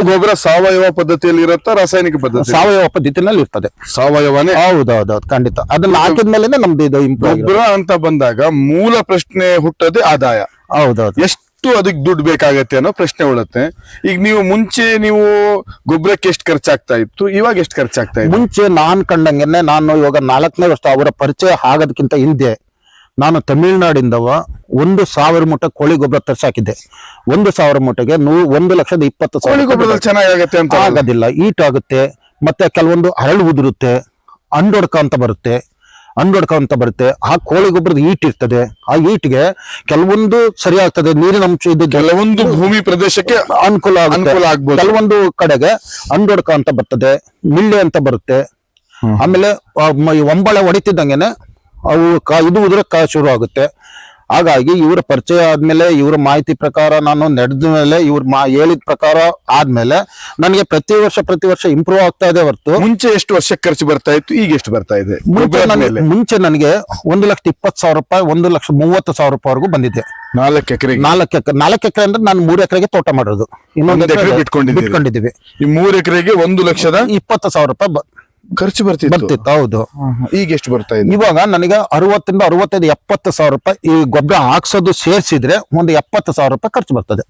ಗೊಬ್ಬರ ಸಾವಯವ ಪದ್ಧತಿಯಲ್ಲಿ ಇರುತ್ತಾ ರಾಸಾಯನಿಕ ಪದ್ಧತಿ ಸಾವಯವ ಪದ್ಧತಿನಲ್ಲಿ ಇರ್ತದೆ. ಸಾವಯವನೇ? ಹೌದೌದೌದು ಖಂಡಿತ. ಅದನ್ನ ಹಾಕಿದ್ಮೇಲೆ ನಮ್ದು ಇದು ಗೊಬ್ಬರ ಅಂತ ಬಂದಾಗ ಮೂಲ ಪ್ರಶ್ನೆ ಹುಟ್ಟದೆ ಆದಾಯ. ಹೌದೌದು. ಎಷ್ಟು ಅದಕ್ಕೆ ದುಡ್ಡು ಬೇಕಾಗತ್ತೆ ಅನ್ನೋ ಪ್ರಶ್ನೆ ಉಳುತ್ತೆ. ಈಗ ನೀವು ಮುಂಚೆ ನೀವು ಗೊಬ್ಬರಕ್ಕೆ ಎಷ್ಟು ಖರ್ಚಾಗ್ತಾ ಇತ್ತು? ಇವಾಗ ಎಷ್ಟು ಖರ್ಚಾಗ್ತಾ ಇತ್ತು ಮುಂಚೆ ನಾನ್ ಕಂಡಂಗೆನೆ ನಾನು ಇವಾಗ ನಾಲ್ಕನೇ ವರ್ಷ ಅವರ ಪರಿಚಯ ಆಗೋದಕ್ಕಿಂತ ಹಿಂದೆ ನಾನು ತಮಿಳ್ನಾಡಿಂದವ ಒಂದು ಸಾವಿರ ಮೂಟ ಕೋಳಿ ಗೊಬ್ಬರ ತರ್ಸಾಕಿದ್ದೆ ಒಂದು ಸಾವಿರ ಮೂಟೆಗೆ ನೂ ಒಂದು ಲಕ್ಷದ ಇಪ್ಪತ್ತು ಕೋಳಿ ಗೊಬ್ಬರ ಗೊಬ್ಬರದಲ್ಲಿ ಆಗುತ್ತೆ ಅಂತ ಆಗೋದಿಲ್ಲ ಈಟ್ ಆಗುತ್ತೆ ಮತ್ತೆ ಕೆಲವೊಂದು ಹರಳು ಉದುರುತ್ತೆ ಅಂಡೊಡ್ಕ ಅಂತ ಬರುತ್ತೆ ಅಂಡೊಡ್ಕ ಅಂತ ಬರುತ್ತೆ ಆ ಕೋಳಿ ಗೊಬ್ಬರದ ಈಟ್ ಇರ್ತದೆ. ಆ ಈಟ್ಗೆ ಕೆಲವೊಂದು ಸರಿ ಆಗ್ತದೆ ನೀರಿನ ಅಂಶ ಇದ್ದು ಕೆಲವೊಂದು ಭೂಮಿ ಪ್ರದೇಶಕ್ಕೆ ಅನುಕೂಲ ಅನುಕೂಲ ಆಗ್ಬೋದು. ಕೆಲವೊಂದು ಕಡೆಗೆ ಅಂಡೊಡ್ಕ ಅಂತ ಬರ್ತದೆ ಮಿಳ್ಳೆ ಅಂತ ಬರುತ್ತೆ. ಆಮೇಲೆ ಒಂಬಳೆ ಹೊಡಿತಿದ್ದಂಗೆನೆ ಅವು ಕ- ಇದು ಕಾ ಶುರು ಆಗುತ್ತೆ. ಹಾಗಾಗಿ ಇವರ ಪರಿಚಯ ಆದ್ಮೇಲೆ ಇವರ ಮಾಹಿತಿ ಪ್ರಕಾರ ನಾನು ನಡೆದ ಮೇಲೆ ಇವ್ರ ಮಾ ಹೇಳಿದ ಪ್ರಕಾರ ಆದ್ಮೇಲೆ ನನಗೆ ಪ್ರತಿ ವರ್ಷ ಪ್ರತಿ ವರ್ಷ ಇಂಪ್ರೂವ್ ಆಗ್ತಾ ಇದೆ ಹೊರತು. ಮುಂಚೆ ಎಷ್ಟು ವರ್ಷಕ್ಕೆ ಖರ್ಚು ಬರ್ತಾ ಇತ್ತು? ಈಗ ಎಷ್ಟು ಬರ್ತಾ ಇದೆ? ಮುಂಚೆ ನನಗೆ ಮೇಲೆ ಮುಂಚೆ ನನಗೆ ಒಂದು ಲಕ್ಷ ಇಪ್ಪತ್ತು ಸಾವಿರ ರೂಪಾಯಿ ಒಂದು ಲಕ್ಷ ಮೂವತ್ತು ಸಾವಿರ ರೂಪಾಯಿವರೆಗೂ ಬಂದಿದೆ. ನಾಲ್ಕು ಎಕರೆಗೆ? ನಾಲ್ಕು ಎಕರೆ ನಾಲ್ಕು ಎಕರೆ ಅಂದ್ರೆ ನಾನು ಮೂರು ಎಕರೆಗೆ ತೋಟ ಮಾಡೋದು. ಇನ್ನೊಂದು ಎಕರೆ ಎಕರೆ ಬಿಟ್ಕೊಂಡಿದ್ದೀರಿ. ಬಿಟ್ಕೊಂಡಿದ್ದೀವಿ. ಈ ಮೂರು ಎಕರೆಗೆ ಒಂದು ಲಕ್ಷದ? ಇಪ್ಪತ್ತು ಸಾವಿರ ರೂಪಾಯಿ ಖರ್ಚು ಬರ್ತಿತ್ತು. ಬರ್ತಿತ್ತು ಹೌದು. ಈಗ ಎಷ್ಟು ಬರ್ತಾ ಇದೆ? ಇವಾಗ ನನಗೆ ಅರವತ್ತರಿಂದ ಅರವತ್ತೈದು ಎಪ್ಪತ್ತು ಸಾವಿರ ರೂಪಾಯಿ ಈ ಗೊಬ್ಬರ ಹಾಕ್ಸೋದು ಸೇರಿಸಿದ್ರೆ ಒಂದು ಎಪ್ಪತ್ತು ಸಾವಿರ ರೂಪಾಯಿ ಖರ್ಚು ಬರ್ತದೆ.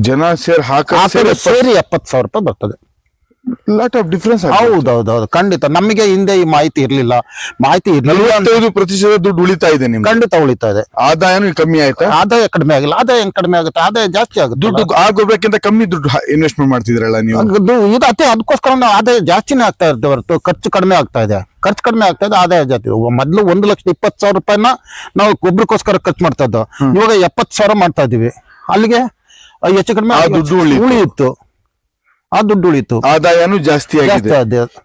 ಜನ ಸೇರಿ ಹಾಕಿ ಸೇರಿ ಎಪ್ಪತ್ತು ಸಾವಿರ ರೂಪಾಯಿ ಬರ್ತದೆ. ಲಾಟ್ ಆಫ್ ಡಿಫ್ರೆನ್ಸ್ ಹೌದೌದೌದು. ಖಂಡಿತ. ನಮಗೆ ಹಿಂದೆ ಈ ಮಾಹಿತಿ ಇರ್ಲಿಲ್ಲ. ಮಾಹಿತಿ ನಲವತ್ತೈದು ಪ್ರತಿಶತ ದುಡ್ಡು ಉಳಿತಾ ಇದೆ ನಿಮ್ಗೆ ಖಂಡಿತ ಉಳಿತಾ ಇದೆ. ಆದಾಯನೂ ಕಮ್ಮಿ ಆಯ್ತು? ಆದಾಯ ಕಡಿಮೆ ಆಗಿಲ್ಲ. ಆದಾಯ ಹೆಂಗ್ ಕಡಿಮೆ ಆಗುತ್ತೆ? ಆದಾಯ ಜಾಸ್ತಿ ಆಗುತ್ತೆ. ದುಡ್ಡು ಆಗೋಬೇಕಿಂತ ಕಮ್ಮಿ ದುಡ್ಡು ಇನ್ವೆಸ್ಟ್ಮೆಂಟ್ ಮಾಡ್ತಿದ್ರಲ್ಲ ನೀವು? ಇದು ಅತಿ ಅದಕ್ಕೋಸ್ಕರ ನಾವು ಆದಾಯ ಜಾಸ್ತಿನೇ ಆಗ್ತಾ ಇರ್ತೇವೆ ಹೊರತು. ಖರ್ಚು ಕಡಿಮೆ ಆಗ್ತಾ ಇದೆ. ಖರ್ಚು ಕಡಿಮೆ ಆಗ್ತಾ ಇದೆ ಆದಾಯ ಜಾಸ್ತಿ. ಮೊದಲು ಒಂದು ಲಕ್ಷ ಇಪ್ಪತ್ತು ಸಾವಿರ ರೂಪಾಯಿನ ನಾವು ಗೊಬ್ಬರಕ್ಕೋಸ್ಕರ ಖರ್ಚು ಮಾಡ್ತಾ ಇದ್ದೋ. ಇವಾಗ ಎಪ್ಪತ್ತು ಸಾವಿರ ಮಾಡ್ತಾ ಇದೀವಿ. ಅಲ್ಲಿಗೆ ಹೆಚ್ಚು ಕಡಿಮೆ ಆ ದುಡ್ಡು ಉಳೀತು. ಉಳಿಯಿತು ಆ ದುಡ್ಡು ಉಳಿತು ಆದಾಯನೂ ಜಾಸ್ತಿ ಆಗಿದೆ.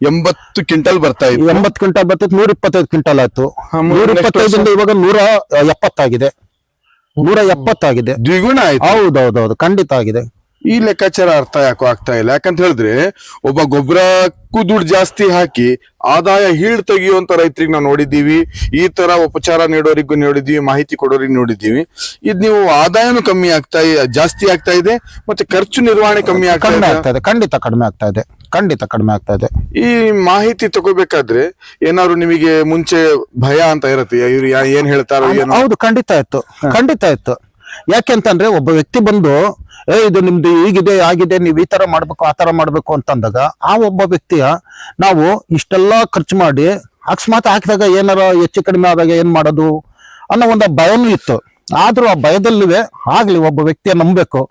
ಎಂಬತ್ತು ಕ್ವಿಂಟಲ್ ಬರ್ತಾ ಇದೆ ಎಂಬತ್ತು ಕ್ವಿಂಟಲ್ ಬರ್ತೈತೆ ನೂರ ಇಪ್ಪತ್ತೈದು ಕ್ವಿಂಟಲ್ ಆಯ್ತು. ನೂರ ಇಪ್ಪತ್ತೈದು ಇಪ್ಪತ್ತೈದಿಂದ ಇವಾಗ ನೂರ ಎಪ್ಪತ್ತಾಗಿದೆ. ನೂರ ಎಪ್ಪತ್ತಾಗಿದೆ. ದ್ವಿಗುಣ ಆಯ್ತು. ಹೌದೌದೌದು ಖಂಡಿತ ಆಗಿದೆ. ಈ ಲೆಕ್ಕಾಚಾರ ಅರ್ಥ ಯಾಕೋ ಆಗ್ತಾ ಇಲ್ಲ. ಯಾಕಂತ ಹೇಳಿದ್ರೆ ಒಬ್ಬ ಗೊಬ್ಬರಕ್ಕೂ ದುಡ್ಡು ಜಾಸ್ತಿ ಹಾಕಿ ಆದಾಯ ಹೀಳ್ ತೆಗಿಯುವಂತ ರೈತರಿಗೆ ನಾವು ನೋಡಿದ್ದೀವಿ. ಈ ತರ ಉಪಚಾರ ನೀಡೋರಿಗೂ ನೋಡಿದೀವಿ ಮಾಹಿತಿ ಕೊಡೋರಿಗೆ ನೋಡಿದ್ದೀವಿ. ಇದು ನೀವು ಆದಾಯನೂ ಕಮ್ಮಿ ಆಗ್ತಾ ಇ- ಜಾಸ್ತಿ ಆಗ್ತಾ ಇದೆ ಮತ್ತೆ ಖರ್ಚು ನಿರ್ವಹಣೆ ಕಮ್ಮಿ ಆಗ್ತಾ ಕಡಿಮೆ ಇದೆ. ಆಗ್ತಾ ಇದೆ. ಖಂಡಿತ ಕಡಿಮೆ ಆಗ್ತಾ ಇದೆ. ಖಂಡಿತ ಕಡಿಮೆ ಆಗ್ತಾ ಇದೆ. ಈ ಮಾಹಿತಿ ತಗೋಬೇಕಾದ್ರೆ ಏನಾದ್ರು ನಿಮಗೆ ಮುಂಚೆ ಭಯ ಅಂತ ಇರುತ್ತೆ. ಇವ್ರು ಯಾ- ಏನ್ ಹೇಳ್ತಾರೋ ಏನೋ. ಹೌದು ಖಂಡಿತ ಇತ್ತು. ಖಂಡಿತ ಇತ್ತು. ಯಾಕೆಂತಂದ್ರೆ ಒಬ್ಬ ವ್ಯಕ್ತಿ ಬಂದು ಏ ಇದು ನಿಮ್ದು ಈಗಿದೆ ಆಗಿದೆ ನೀವು ಈ ತರ ಮಾಡ್ಬೇಕು ಆ ತರ ಮಾಡ್ಬೇಕು ಅಂತಂದಾಗ ಆ ಒಬ್ಬ ವ್ಯಕ್ತಿಯ ನಾವು ಇಷ್ಟೆಲ್ಲ ಖರ್ಚು ಮಾಡಿ ಅಕಸ್ಮಾತ್ ಹಾಕಿದಾಗ ಏನಾರ ಹೆಚ್ಚು ಕಡಿಮೆ ಆದಾಗ ಏನ್ ಮಾಡೋದು ಅನ್ನೋ ಒಂದು ಭಯನೂ ಇತ್ತು. ಆದ್ರೂ ಆ ಭಯದಲ್ಲಿವೆ ಆಗ್ಲಿ ಒಬ್ಬ ವ್ಯಕ್ತಿಯ ನಂಬಬೇಕು.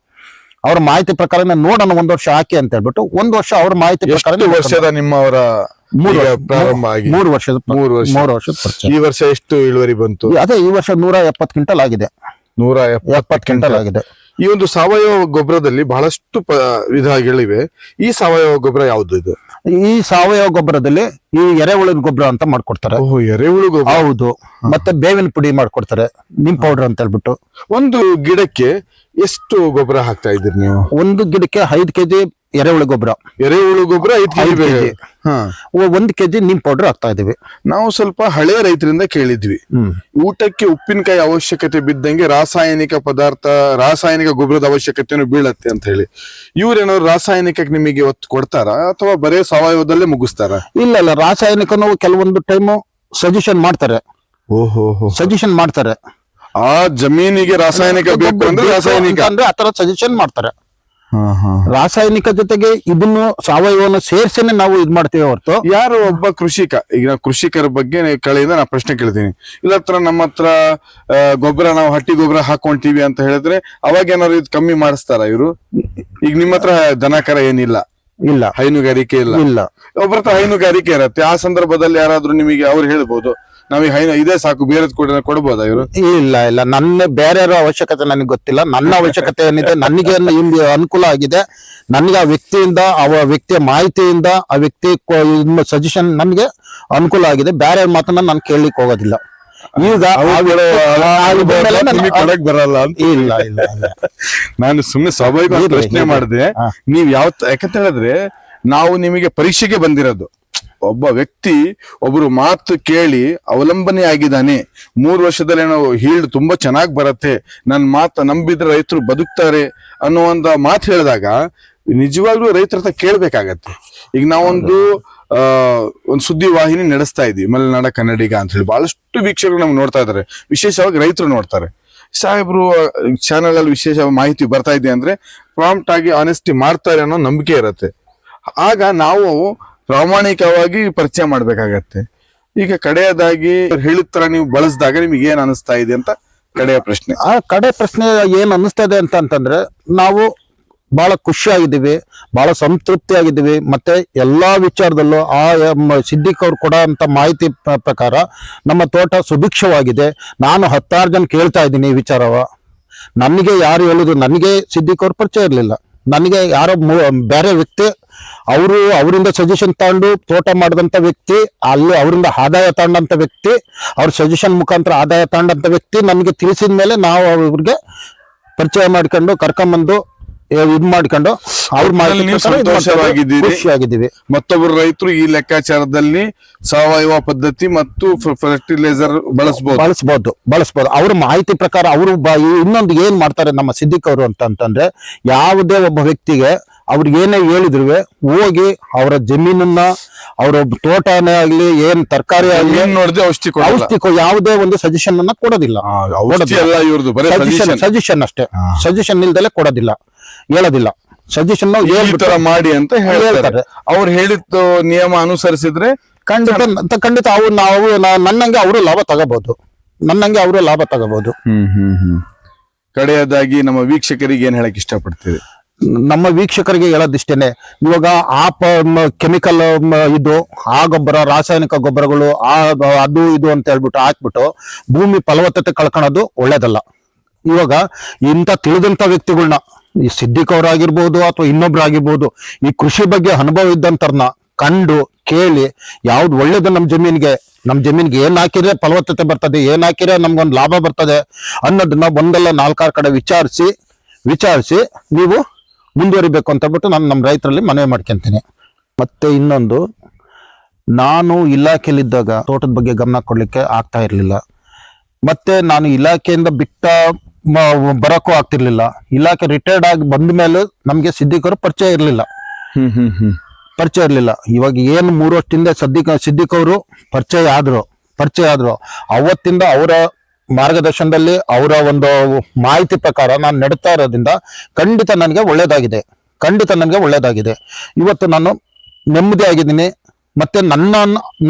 ಅವ್ರ ಮಾಹಿತಿ ಪ್ರಕಾರನೇ ನೋಡೋಣ ಒಂದ್ ವರ್ಷ ಹಾಕಿ ಅಂತ ಹೇಳ್ಬಿಟ್ಟು ಒಂದ್ ವರ್ಷ ಅವ್ರ ಮಾಹಿತಿ ಪ್ರಕಾರ ವರ್ಷದ ನಿಮ್ಮವರ ಮೂರು ಪ್ರಾರಂಭ ಆಗಿ ಮೂರು ವರ್ಷದ ಮೂರು ವರ್ಷ. ಮೂರು ವರ್ಷದ ಈ ವರ್ಷ ಎಷ್ಟು ಇಳುವರಿ ಬಂತು? ಅದೇ ಈ ವರ್ಷ ನೂರ ಎಪ್ಪತ್ತು ಕ್ವಿಂಟಲ್ ಆಗಿದೆ. ನೂರ ಎಪ್ಪತ್ತು ಕ್ವಿಂಟಲ್. ಆಗಿದೆ. ಈ ಒಂದು ಸಾವಯವ ಗೊಬ್ಬರದಲ್ಲಿ ಬಹಳಷ್ಟು ವಿಧಗಳಿವೆ. ಈ ಸಾವಯವ ಗೊಬ್ಬರ ಯಾವ್ದು ಇದು? ಈ ಸಾವಯವ ಗೊಬ್ಬರದಲ್ಲಿ ಈ ಎರೆಹುಳದ ಗೊಬ್ಬರ ಅಂತ ಮಾಡ್ಕೊಡ್ತಾರೆ. ಓಹ್ ಎರೆಹುಳು ಗೊಬ್ಬರ. ಹೌದು. ಮತ್ತೆ ಬೇವಿನ ಪುಡಿ ಮಾಡ್ಕೊಡ್ತಾರೆ. ನಿಮ್ ಪೌಡರ್ ಅಂತ ಹೇಳ್ಬಿಟ್ಟು. ಒಂದು ಗಿಡಕ್ಕೆ ಎಷ್ಟು ಗೊಬ್ಬರ ಹಾಕ್ತಾ ಇದ್ದೀರಿ ನೀವು? ಒಂದು ಗಿಡಕ್ಕೆ ಐದು ಕೆಜಿ ಎರೆಹುಳು ಗೊಬ್ಬರ. ಎರೆಹುಳು ಗೊಬ್ಬರ ಐದು ಕೆಜಿ ಬೇಕು. ಹಾ. ಒಂದು ಕೆಜಿ ನಿಮ್ ಪೌಡರ್ ಹಾಕ್ತಾ ಇದೀವಿ. ನಾವು ಸ್ವಲ್ಪ ಹಳೆ ರೈತರಿಂದ ಕೇಳಿದ್ವಿ. ಊಟಕ್ಕೆ ಉಪ್ಪಿನಕಾಯಿ ಅವಶ್ಯಕತೆ ಬಿದ್ದಂಗೆ ರಾಸಾಯನಿಕ ಪದಾರ್ಥ ರಾಸಾಯನಿಕ ಗೊಬ್ಬರದ ಅವಶ್ಯಕತೆನೂ ಬೀಳತ್ತೆ ಅಂತ ಹೇಳಿ. ಇವ್ರೇನಾದ್ರು ರಾಸಾಯನಿಕಕ್ಕೆ ನಿಮಗೆ ಒತ್ತು ಕೊಡ್ತಾರಾ? ಅಥವಾ ಬರೇ ಸಾವಯವದಲ್ಲೇ ಮುಗಿಸ್ತಾರ? ಇಲ್ಲ ಇಲ್ಲ. ರಾಸಾಯನಿಕನು ಕೆಲವೊಂದು ಟೈಮು ಸಜೆಷನ್ ಮಾಡ್ತಾರೆ. ಓಹೋ ಸಜೆಷನ್ ಮಾಡ್ತಾರೆ. ಆ ಜಮೀನಿಗೆ ರಾಸಾಯನಿಕ ಬೇಕು ಅಂದ್ರೆ ರಾಸಾಯನಿಕ. ಅಂದ್ರೆ ಆತರ ಸಜೆಷನ್ ಮಾಡ್ತಾರೆ. ರಾಸಾಯನಿಕ ಜೊತೆಗೆ ಇದನ್ನು ಸಾವಯವವನ್ನು ಸೇರ್ಸೇನೆ ನಾವು ಇದ್ ಮಾಡ್ತೇವೆ ಹೊರತು. ಯಾರು ಒಬ್ಬ ಕೃಷಿಕ ಈಗ ನಾವು ಕೃಷಿಕರ ಬಗ್ಗೆ ಕಳೆಯಿಂದ ನಾ ಪ್ರಶ್ನೆ ಕೇಳ್ತೀನಿ. ಇಲ್ಲ ಹತ್ರ ನಮ್ಮ ಹತ್ರ ಗೊಬ್ಬರ ನಾವು ಹಟ್ಟಿ ಗೊಬ್ಬರ ಹಾಕೊಂತೀವಿ ಅಂತ ಹೇಳಿದ್ರೆ ಅವಾಗ ಏನಾದ್ರು ಇದು ಕಮ್ಮಿ ಮಾಡಿಸ್ತಾರ ಇವರು? ಈಗ ನಿಮ್ಮ ಹತ್ರ ದನಕರ ಏನಿಲ್ಲ. ಇಲ್ಲ. ಹೈನುಗಾರಿಕೆ ಇಲ್ಲ. ಇಲ್ಲ. ಒಬ್ಬರ ಹತ್ರ ಹೈನುಗಾರಿಕೆ ಇರತ್ತೆ. ಆ ಸಂದರ್ಭದಲ್ಲಿ ಯಾರಾದ್ರೂ ನಿಮಗೆ ಅವ್ರು ಹೇಳ್ಬೋದು. ನಾವೀಗ ಹೈನು ಇದೇ ಸಾಕು ಬೇರೆ ಕೊಡ ಕೊಡ್ಬೋದಾ ಇವರು? ಇಲ್ಲ ಇಲ್ಲ. ನನ್ನ ಬೇರೆಯವರ ಅವಶ್ಯಕತೆ ನನಗೆ ಗೊತ್ತಿಲ್ಲ. ನನ್ನ [LAUGHS] ಅವಶ್ಯಕತೆ ಏನಿದೆ ನನಗೆ ಇಲ್ಲಿ ಅನುಕೂಲ ಆಗಿದೆ. ನನಗೆ ಆ ವ್ಯಕ್ತಿಯಿಂದ ಆ ವ್ಯಕ್ತಿಯ ಮಾಹಿತಿಯಿಂದ ಆ ವ್ಯಕ್ತಿ ಸಜೆಷನ್ ನನಗೆ ಅನುಕೂಲ ಆಗಿದೆ. ಬೇರೆ ಮಾತನ್ನ ನಾನು ಕೇಳಲಿಕ್ಕೆ ಹೋಗೋದಿಲ್ಲ. ಈಗ ಬರಲ್ಲ ಇಲ್ಲ ಇಲ್ಲ ನಾನು ಸುಮ್ಮನೆ ಸ್ವಾಭಾವಿಕ ಪ್ರಶ್ನೆ. ಮಾಡಿದೆ. ನೀವ್ ಯಾವ ಯಾಕಂತ ಹೇಳಿದ್ರೆ ನಾವು ನಿಮಗೆ ಪರೀಕ್ಷೆಗೆ ಬಂದಿರೋದು. ಒಬ್ಬ ವ್ಯಕ್ತಿ ಒಬ್ರು ಮಾತು ಕೇಳಿ ಅವಲಂಬನೆ ಆಗಿದ್ದಾನೆ. ಮೂರು ವರ್ಷದಲ್ಲಿ ಏನೋ ಹೀಲ್ಡ್ ತುಂಬಾ ಚೆನ್ನಾಗಿ ಬರತ್ತೆ. ನನ್ನ ಮಾತು ನಂಬಿದ್ರೆ ರೈತರು ಬದುಕ್ತಾರೆ ಅನ್ನೋ ಒಂದು ಮಾತು ಹೇಳಿದಾಗ ನಿಜವಾಗ್ಲೂ ರೈತರ ಹತ್ರ ಕೇಳ್ಬೇಕಾಗತ್ತೆ. ಈಗ ನಾವೊಂದು ಅಹ್ ಒಂದು ಸುದ್ದಿ ವಾಹಿನಿ ನಡೆಸ್ತಾ ಇದ್ವಿ, ಮಲೆನಾಡ ಕನ್ನಡಿಗ ಅಂತ ಹೇಳಿ. ಬಹಳಷ್ಟು ವೀಕ್ಷಕರು ನಮ್ಗೆ ನೋಡ್ತಾ ಇದಾರೆ ವಿಶೇಷವಾಗಿ ರೈತರು ನೋಡ್ತಾರೆ. ಸಾಹೇಬ್ರು ಚಾನೆಲ್ ಅಲ್ಲಿ ವಿಶೇಷ ಮಾಹಿತಿ ಬರ್ತಾ ಇದೆ ಅಂದ್ರೆ ಪ್ರಾಂಪ್ಟ್ ಆಗಿ ಆನೆಸ್ಟಿ ಮಾಡ್ತಾರೆ ಅನ್ನೋ ನಂಬಿಕೆ ಇರತ್ತೆ. ಆಗ ನಾವು ಪ್ರಾಮಾಣಿಕವಾಗಿ ಪರಿಚಯ ಮಾಡ್ಬೇಕಾಗತ್ತೆ. ಈಗ ಕಡೆಯದಾಗಿ ಹೇಳಿದ ತರ ನೀವು ಬಳಸಿದಾಗ ನಿಮ್ಗೆ ಏನ್ ಅನಿಸ್ತಾ ಇದೆ ಅಂತ ಕಡೆಯ ಪ್ರಶ್ನೆ. ಆ ಕಡೆ ಪ್ರಶ್ನೆ ಏನ್ ಇದೆ ಅಂತ ಅಂತಂದ್ರೆ, ನಾವು ಬಹಳ ಖುಷಿಯಾಗಿದ್ದೀವಿ, ಬಹಳ ಸಂತೃಪ್ತಿ ಆಗಿದ್ದೀವಿ ಮತ್ತೆ ಎಲ್ಲಾ ವಿಚಾರದಲ್ಲೂ ಆ ಸಿದ್ದಿಕ್ ಅವ್ರು ಕೊಡೋ ಅಂತ ಮಾಹಿತಿ ಪ್ರಕಾರ ನಮ್ಮ ತೋಟ ಸುಭಿಕ್ಷವಾಗಿದೆ. ನಾನು ಹತ್ತಾರು ಜನ ಕೇಳ್ತಾ ಇದ್ದೀನಿ ಈ ವಿಚಾರವ. ನನಗೆ ಯಾರು ಹೇಳುದು ನನಗೆ ಸಿದ್ದಿಕ್ ಅವ್ರ ಪರಿಚಯ ಇರಲಿಲ್ಲ. ನನಗೆ ಯಾರೋ ಬೇರೆ ವ್ಯಕ್ತಿ, ಅವರು ಅವರಿಂದ ಸಜೆಷನ್ ತಗೊಂಡು ತೋಟ ಮಾಡಿದಂಥ ವ್ಯಕ್ತಿ, ಅಲ್ಲಿ ಅವರಿಂದ ಆದಾಯ ತಗೊಂಡಂಥ ವ್ಯಕ್ತಿ, ಅವ್ರ ಸಜೆಷನ್ ಮುಖಾಂತರ ಆದಾಯ ತಗೊಂಡಂಥ ವ್ಯಕ್ತಿ, ನನಗೆ ತಿಳಿಸಿದ ಮೇಲೆ ನಾವು ಅವ್ರಿಗೆ ಪರಿಚಯ ಮಾಡ್ಕೊಂಡು ಕರ್ಕೊಂಬಂದು ಇದ್ ಮಾಡ್ಕೊಂಡು ಅವ್ರ ಸಂತೋಷವಾಗಿದ್ದೀರಿ. ಖುಷಿಯಾಗಿದ್ದೀವಿ. ಮತ್ತೊಬ್ಬರು ರೈತರು ಈ ಲೆಕ್ಕಾಚಾರದಲ್ಲಿ ಸಾವಯವ ಪದ್ಧತಿ ಮತ್ತು ಫರ್ಟಿಲೈಸರ್ ಬಳಸಬಹುದು ಬಳಸಬಹುದು ಬಳಸ್ಬೋದು ಅವ್ರ ಮಾಹಿತಿ ಪ್ರಕಾರ ಅವರು ಇನ್ನೊಂದು ಏನ್ ಮಾಡ್ತಾರೆ ನಮ್ಮ ಸಿದ್ದಿಕ್ ಅವರು ಅಂತ ಅಂತಂದ್ರೆ ಯಾವುದೇ ಒಬ್ಬ ವ್ಯಕ್ತಿಗೆ ಅವ್ರಿಗೆ ಏನೇ ಹೇಳಿದ್ರು ಹೋಗಿ ಅವರ ಜಮೀನನ್ನ ಅವರ ತೋಟನೇ ಆಗ್ಲಿ ಏನ್ ತರಕಾರಿ ಆಗ್ಲಿ ನೋಡಿದ್ರೆ ಔಷಧಿ ಔಷಧಿ ಯಾವುದೇ ಒಂದು ಸಜೆಷನ್ ಅನ್ನ ಕೊಡೋದಿಲ್ಲ. ಸಜೆಷನ್ ಅಷ್ಟೇ. ಸಜೆಷನ್ ಇಲ್ದಲೆ ಕೊಡೋದಿಲ್ಲ. ಹೇಳೋದಿಲ್ಲ. ಸಜೆಷನ್ ತರ ಮಾಡಿ ಅಂತ ಹೇಳ್ತಾರೆ. ಅವ್ರು ಹೇಳಿದ್ದು ನಿಯಮ ಅನುಸರಿಸಿದ್ರೆ ಖಂಡಿತ ಖಂಡಿತ ಅವ್ರು ನಾವು ನನ್ನಂಗೆ ಅವರು ಲಾಭ ತಗೋಬಹುದು ನನ್ನಂಗೆ ಅವರು ಲಾಭ ತಗೋಬಹುದು ಹ್ಮ್ ಹ್ಮ್ ಹ್ಮ್. ಕಡೆಯದಾಗಿ ನಮ್ಮ ವೀಕ್ಷಕರಿಗೆ ಏನ್ ಹೇಳಕ್ ಇಷ್ಟಪಡ್ತೀವಿ ನಮ್ಮ ವೀಕ್ಷಕರಿಗೆ ಹೇಳೋದಿಷ್ಟೇನೆ, ಇವಾಗ ಆ ಕೆಮಿಕಲ್ ಇದು, ಆ ಗೊಬ್ಬರ, ರಾಸಾಯನಿಕ ಗೊಬ್ಬರಗಳು, ಆ, ಅದು, ಇದು ಅಂತ ಹೇಳ್ಬಿಟ್ಟು ಹಾಕ್ಬಿಟ್ಟು ಭೂಮಿ ಫಲವತ್ತತೆ ಕಳ್ಕೊಳೋದು ಒಳ್ಳೇದಲ್ಲ. ಇವಾಗ ಇಂಥ ತಿಳಿದಂತ ವ್ಯಕ್ತಿಗಳನ್ನ ಈ ಸಿದ್ದಿಕ್ ಅವರಾಗಿರ್ಬೋದು ಅಥವಾ ಇನ್ನೊಬ್ರು ಆಗಿರ್ಬೋದು ಈ ಕೃಷಿ ಬಗ್ಗೆ ಅನುಭವ ಇದ್ದಂಥವ್ರನ್ನ ಕಂಡು, ಕೇಳಿ, ಯಾವ್ದು ಒಳ್ಳೇದು ನಮ್ಮ ಜಮೀನಿಗೆ ನಮ್ಮ ಜಮೀನಿಗೆ ಏನ್ ಹಾಕಿದ್ರೆ ಫಲವತ್ತತೆ ಬರ್ತದೆ, ಏನ್ ಹಾಕಿದ್ರೆ ನಮ್ಗೊಂದು ಲಾಭ ಬರ್ತದೆ ಅನ್ನೋದನ್ನ ಒಂದಲ್ಲ ನಾಲ್ಕಾರು ಕಡೆ ವಿಚಾರಿಸಿ ವಿಚಾರಿಸಿ ನೀವು ಮುಂದುವರಿಬೇಕು ಅಂತ ಬಿಟ್ಟು ನಾನು ನಮ್ಮ ರೈತರಲ್ಲಿ ಮನವಿ ಮಾಡ್ಕೊಂತೀನಿ. ಮತ್ತೆ ಇನ್ನೊಂದು ನಾನು ಇಲಾಖೆಯಲ್ಲಿದ್ದಾಗ ತೋಟದ ಬಗ್ಗೆ ಗಮನ ಕೊಡಲಿಕ್ಕೆ ಆಗ್ತಾ ಇರಲಿಲ್ಲ. ಮತ್ತೆ ನಾನು ಇಲಾಖೆಯಿಂದ ಬಿಟ್ಟ ಬರೋಕ್ಕೂ ಆಗ್ತಿರ್ಲಿಲ್ಲ. ಇಲಾಖೆ ರಿಟೈರ್ಡ್ ಆಗಿ ಬಂದ ಮೇಲೆ ನಮಗೆ ಸಿದ್ದಿಕರು ಪರಿಚಯ ಇರಲಿಲ್ಲ. ಪರಿಚಯ ಇರಲಿಲ್ಲ. ಇವಾಗ ಏನು ಮೂರು ವರ್ಷದಿಂದ ಸದ್ದಿಕ ಸಿದ್ದಿಕವರು ಪರಿಚಯ ಆದರು ಪರಿಚಯ ಆದರು. ಅವತ್ತಿಂದ ಅವರ ಮಾರ್ಗದರ್ಶನದಲ್ಲಿ ಅವರ ಒಂದು ಮಾಹಿತಿ ಪ್ರಕಾರ ನಾನು ನಡೀತಾ ಇರೋದ್ರಿಂದ ಖಂಡಿತ ನನಗೆ ಒಳ್ಳೆಯದಾಗಿದೆ ಖಂಡಿತ ನನಗೆ ಒಳ್ಳೆಯದಾಗಿದೆ ಇವತ್ತು ನಾನು ನೆಮ್ಮದಿ ಆಗಿದ್ದೀನಿ. ಮತ್ತೆ ನನ್ನ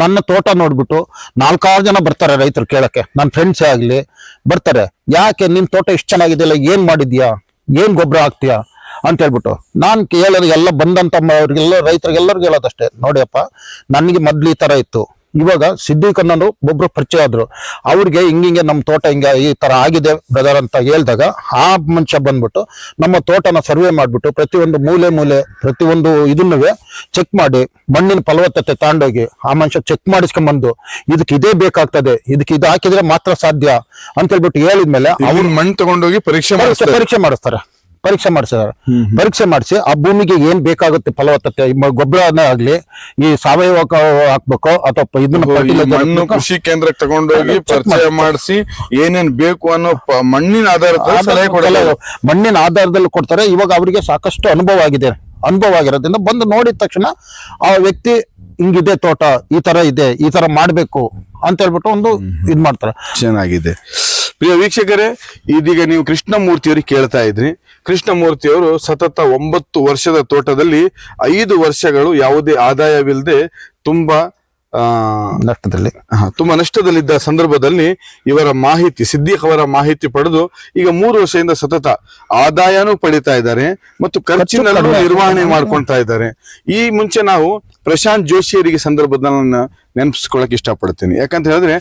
ನನ್ನ ತೋಟ ನೋಡ್ಬಿಟ್ಟು ನಾಲ್ಕಾರು ಜನ ಬರ್ತಾರೆ ರೈತರು ಕೇಳಕ್ಕೆ. ನನ್ನ ಫ್ರೆಂಡ್ಸೇ ಆಗಲಿ ಬರ್ತಾರೆ. ಯಾಕೆ ನಿಮ್ಮ ತೋಟ ಇಷ್ಟು ಚೆನ್ನಾಗಿದೆಯಲ್ಲ, ಏನು ಮಾಡಿದ್ಯಾ? ಏನು ಗೊಬ್ಬರ ಹಾಕ್ತೀಯಾ? ಅಂತ ಹೇಳ್ಬಿಟ್ಟು. ನಾನು ಕೇಳೋದು ಎಲ್ಲ ಬಂದಂತ ಅವ್ರಿಗೆಲ್ಲ ರೈತರಿಗೆಲ್ಲರಿಗೂ ಹೇಳೋದಷ್ಟೇ. ನೋಡಿಯಪ್ಪ, ನನಗೆ ಮೊದ್ಲು ಈ ತರ ಇತ್ತು. ಇವಾಗ ಸಿದ್ದಿಕ್ ಅನ್ನೋರು ಒಬ್ರು ಪರಿಚಯ ಆದ್ರು. ಅವ್ರಿಗೆ ಹಿಂಗಿಂಗೆ ನಮ್ಮ ತೋಟ ಹಿಂಗ ಈ ತರ ಆಗಿದೆ ಬ್ರದರ್ ಅಂತ ಹೇಳಿದಾಗ ಆ ಮನುಷ್ಯ ಬಂದ್ಬಿಟ್ಟು ನಮ್ಮ ತೋಟನ ಸರ್ವೆ ಮಾಡಿಬಿಟ್ಟು ಪ್ರತಿಯೊಂದು ಮೂಲೆ ಮೂಲೆ ಪ್ರತಿಯೊಂದು ಇದನ್ನು ಚೆಕ್ ಮಾಡಿ ಮಣ್ಣಿನ ಫಲವತ್ತತೆ ತಾಂಡೋಗಿ ಆ ಮನುಷ್ಯ ಚೆಕ್ ಮಾಡಿಸ್ಕೊಂಡ್ಬಂದು ಇದಕ್ಕೆ ಇದೇ ಬೇಕಾಗ್ತದೆ ಇದಕ್ಕೆ ಇದು ಹಾಕಿದ್ರೆ ಮಾತ್ರ ಸಾಧ್ಯ ಅಂತ ಹೇಳ್ಬಿಟ್ಟು ಹೇಳಿದ್ಮೇಲೆ ಅವ್ರ ಮಣ್ಣು ತಗೊಂಡೋಗಿ ಪರೀಕ್ಷೆ ಪರೀಕ್ಷೆ ಮಾಡಿಸ್ತಾರೆ. ಪರೀಕ್ಷೆ ಮಾಡಿಸಿದಾರ. ಪರೀಕ್ಷೆ ಮಾಡಿಸಿ ಆ ಭೂಮಿಗೆ ಏನ್ ಬೇಕಾಗುತ್ತೆ ಫಲವತ್ತತೆ ಗೊಬ್ಬರ ಗೊಬ್ಬರನೇ ಆಗ್ಲಿ ಈ ಸಾವಯವ ಹಾಕ್ಬೇಕು ಅಥವಾ ಇದನ್ನ. ಕೃಷಿ ಕೇಂದ್ರಕ್ಕೆ ತಗೊಂಡೋಗಿ ಪರಿಚಯ ಮಾಡಿಸಿ. ಏನೇನ್ ಬೇಕು ಅನ್ನೋ ಮಣ್ಣಿನ ಆಧಾರದ ಮೇಲೆ ಸಲಹೆ ಕೊಡಲ್ಲ ಮಣ್ಣಿನ ಆಧಾರದಲ್ಲಿ ಕೊಡ್ತಾರೆ. ಇವಾಗ ಅವರಿಗೆ ಸಾಕಷ್ಟು ಅನುಭವ ಆಗಿದೆ. ಅನುಭವ ಆಗಿರೋದ್ರಿಂದ ಬಂದು ನೋಡಿದ ತಕ್ಷಣ ಆ ವ್ಯಕ್ತಿ ಹಿಂಗಿದೆ ತೋಟ ಈ ತರ ಇದೆ ಈ ತರ ಮಾಡ್ಬೇಕು ಅಂತ ಹೇಳ್ಬಿಟ್ಟು ಒಂದು ಇದ್ ಮಾಡ್ತಾರೆ. ಚೆನ್ನಾಗಿದೆ. ಪ್ರಿಯ ವೀಕ್ಷಕರೇ ಇದೀಗ ನೀವು ಕೃಷ್ಣಮೂರ್ತಿಯವರಿಗೆ ಕೇಳ್ತಾ ಇದ್ರಿ. ಕೃಷ್ಣಮೂರ್ತಿಯವರು ಸತತ ಒಂಬತ್ತು ವರ್ಷದ ತೋಟದಲ್ಲಿ ಐದು ವರ್ಷಗಳು ಯಾವುದೇ ಆದಾಯವಿಲ್ಲದೆ ತುಂಬಾ ಆ ನಷ್ಟದಲ್ಲಿ. ತುಂಬಾ ನಷ್ಟದಲ್ಲಿದ್ದ ಸಂದರ್ಭದಲ್ಲಿ ಇವರ ಮಾಹಿತಿ ಸಿದ್ದಿಕ್ ಅವರ ಮಾಹಿತಿ ಪಡೆದು ಈಗ ಮೂರು ವರ್ಷದಿಂದ ಸತತ ಆದಾಯನೂ ಪಡಿತಾ ಇದ್ದಾರೆ ಮತ್ತು ಖರ್ಚಿನಲ್ಲೂ ನಿರ್ವಹಣೆ ಮಾಡ್ಕೊಳ್ತಾ ಇದ್ದಾರೆ. ಈ ಮುಂಚೆ ನಾವು ಪ್ರಶಾಂತ್ ಜೋಶಿಯವರಿಗೆ ಸಂದರ್ಭದಲ್ಲಿ ನೆನಪಿಸ್ಕೊಳ್ಳೋಕೆ ಇಷ್ಟಪಡ್ತೀನಿ. ಯಾಕಂತ ಹೇಳಿದ್ರೆ,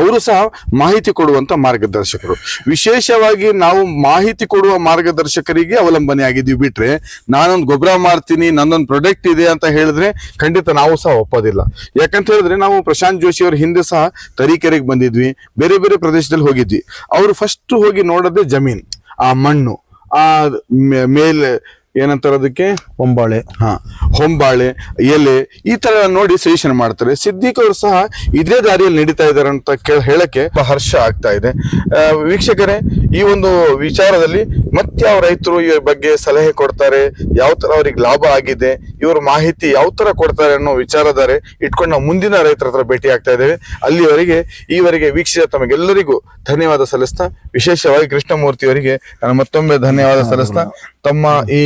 ಅವರು ಸಹ ಮಾಹಿತಿ ಕೊಡುವಂತ ಮಾರ್ಗದರ್ಶಕರು. ವಿಶೇಷವಾಗಿ ನಾವು ಮಾಹಿತಿ ಕೊಡುವ ಮಾರ್ಗದರ್ಶಕರಿಗೆ ಅವಲಂಬನೆ ಆಗಿದ್ದೀವಿ ಬಿಟ್ರೆ, ನಾನೊಂದು ಗೊಬ್ಬರ ಮಾರ್ತೀನಿ, ನನ್ನೊಂದು ಪ್ರೊಡಕ್ಟ್ ಇದೆ ಅಂತ ಹೇಳಿದ್ರೆ ಖಂಡಿತ ನಾವು ಸಹ ಒಪ್ಪೋದಿಲ್ಲ. ಯಾಕಂತ ಹೇಳಿದ್ರೆ, ನಾವು ಪ್ರಶಾಂತ್ ಜೋಶಿ ಅವ್ರ ಹಿಂದೆ ಸಹ ತರೀಕೆರೆಗೆ ಬಂದಿದ್ವಿ, ಬೇರೆ ಬೇರೆ ಪ್ರದೇಶದಲ್ಲಿ ಹೋಗಿದ್ವಿ. ಅವರು ಫಸ್ಟ್ ಹೋಗಿ ನೋಡೋದೇ ಜಮೀನ್, ಆ ಮಣ್ಣು, ಆ ಮೇಲೆ ಏನಂತಾರೆ ಅದಕ್ಕೆ? ಹೊಂಬಾಳೆ. ಹಾ ಹೊಂಬಾಳೆ ಎಲೆ ಈ ತರ ನೋಡಿ ಸಜೆಷನ್ ಮಾಡ್ತಾರೆ. ಸಿದ್ದಿಕ್ ಅವರು ಸಹ ಇದೇ ದಾರಿಯಲ್ಲಿ ನಡೀತಾ ಇದ್ದಾರೆ ಅಂತ ಕೇಳ ಹೇಳಕ್ಕೆ ಹರ್ಷ ಆಗ್ತಾ ಇದೆ. ವೀಕ್ಷಕರೇ ಈ ಒಂದು ವಿಚಾರದಲ್ಲಿ ಮತ್ತೆ ಯಾವ ರೈತರು ಈ ಬಗ್ಗೆ ಸಲಹೆ ಕೊಡ್ತಾರೆ, ಯಾವ ತರ ಅವ್ರಿಗೆ ಲಾಭ ಆಗಿದೆ, ಇವ್ರ ಮಾಹಿತಿ ಯಾವ ತರ ಕೊಡ್ತಾರೆ ಅನ್ನೋ ವಿಚಾರಧಾರೆ ಇಟ್ಕೊಂಡು ನಾವು ಮುಂದಿನ ರೈತರ ಹತ್ರ ಭೇಟಿ ಆಗ್ತಾ ಇದ್ದೇವೆ. ಅಲ್ಲಿವರೆಗೆ, ಈವರೆಗೆ ವೀಕ್ಷಿಸಿದ ತಮಗೆಲ್ಲರಿಗೂ ಧನ್ಯವಾದ ಸಲ್ಲಿಸ್ತಾ, ವಿಶೇಷವಾಗಿ ಕೃಷ್ಣಮೂರ್ತಿ ಅವರಿಗೆ ನಾನು ಮತ್ತೊಮ್ಮೆ ಧನ್ಯವಾದ ಸಲ್ಲಿಸ್ತಾ, ತಮ್ಮ ಈ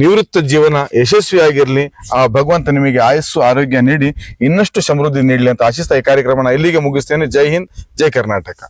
ನಿವೃತ್ತ ಜೀವನ ಯಶಸ್ವಿಯಾಗಿರಲಿ, ಆ ಭಗವಂತ ನಿಮಗೆ ಆಯಸ್ಸು, ಆರೋಗ್ಯ ನೀಡಿ, ಇನ್ನಷ್ಟು ಸಮೃದ್ಧಿ ನೀಡಲಿ ಅಂತ ಆಶಿಸ್ತಾ ಈ ಕಾರ್ಯಕ್ರಮನ ಇಲ್ಲಿಗೆ ಮುಗಿಸ್ತೇನೆ. ಜೈ ಹಿಂದ್, ಜೈ ಕರ್ನಾಟಕ.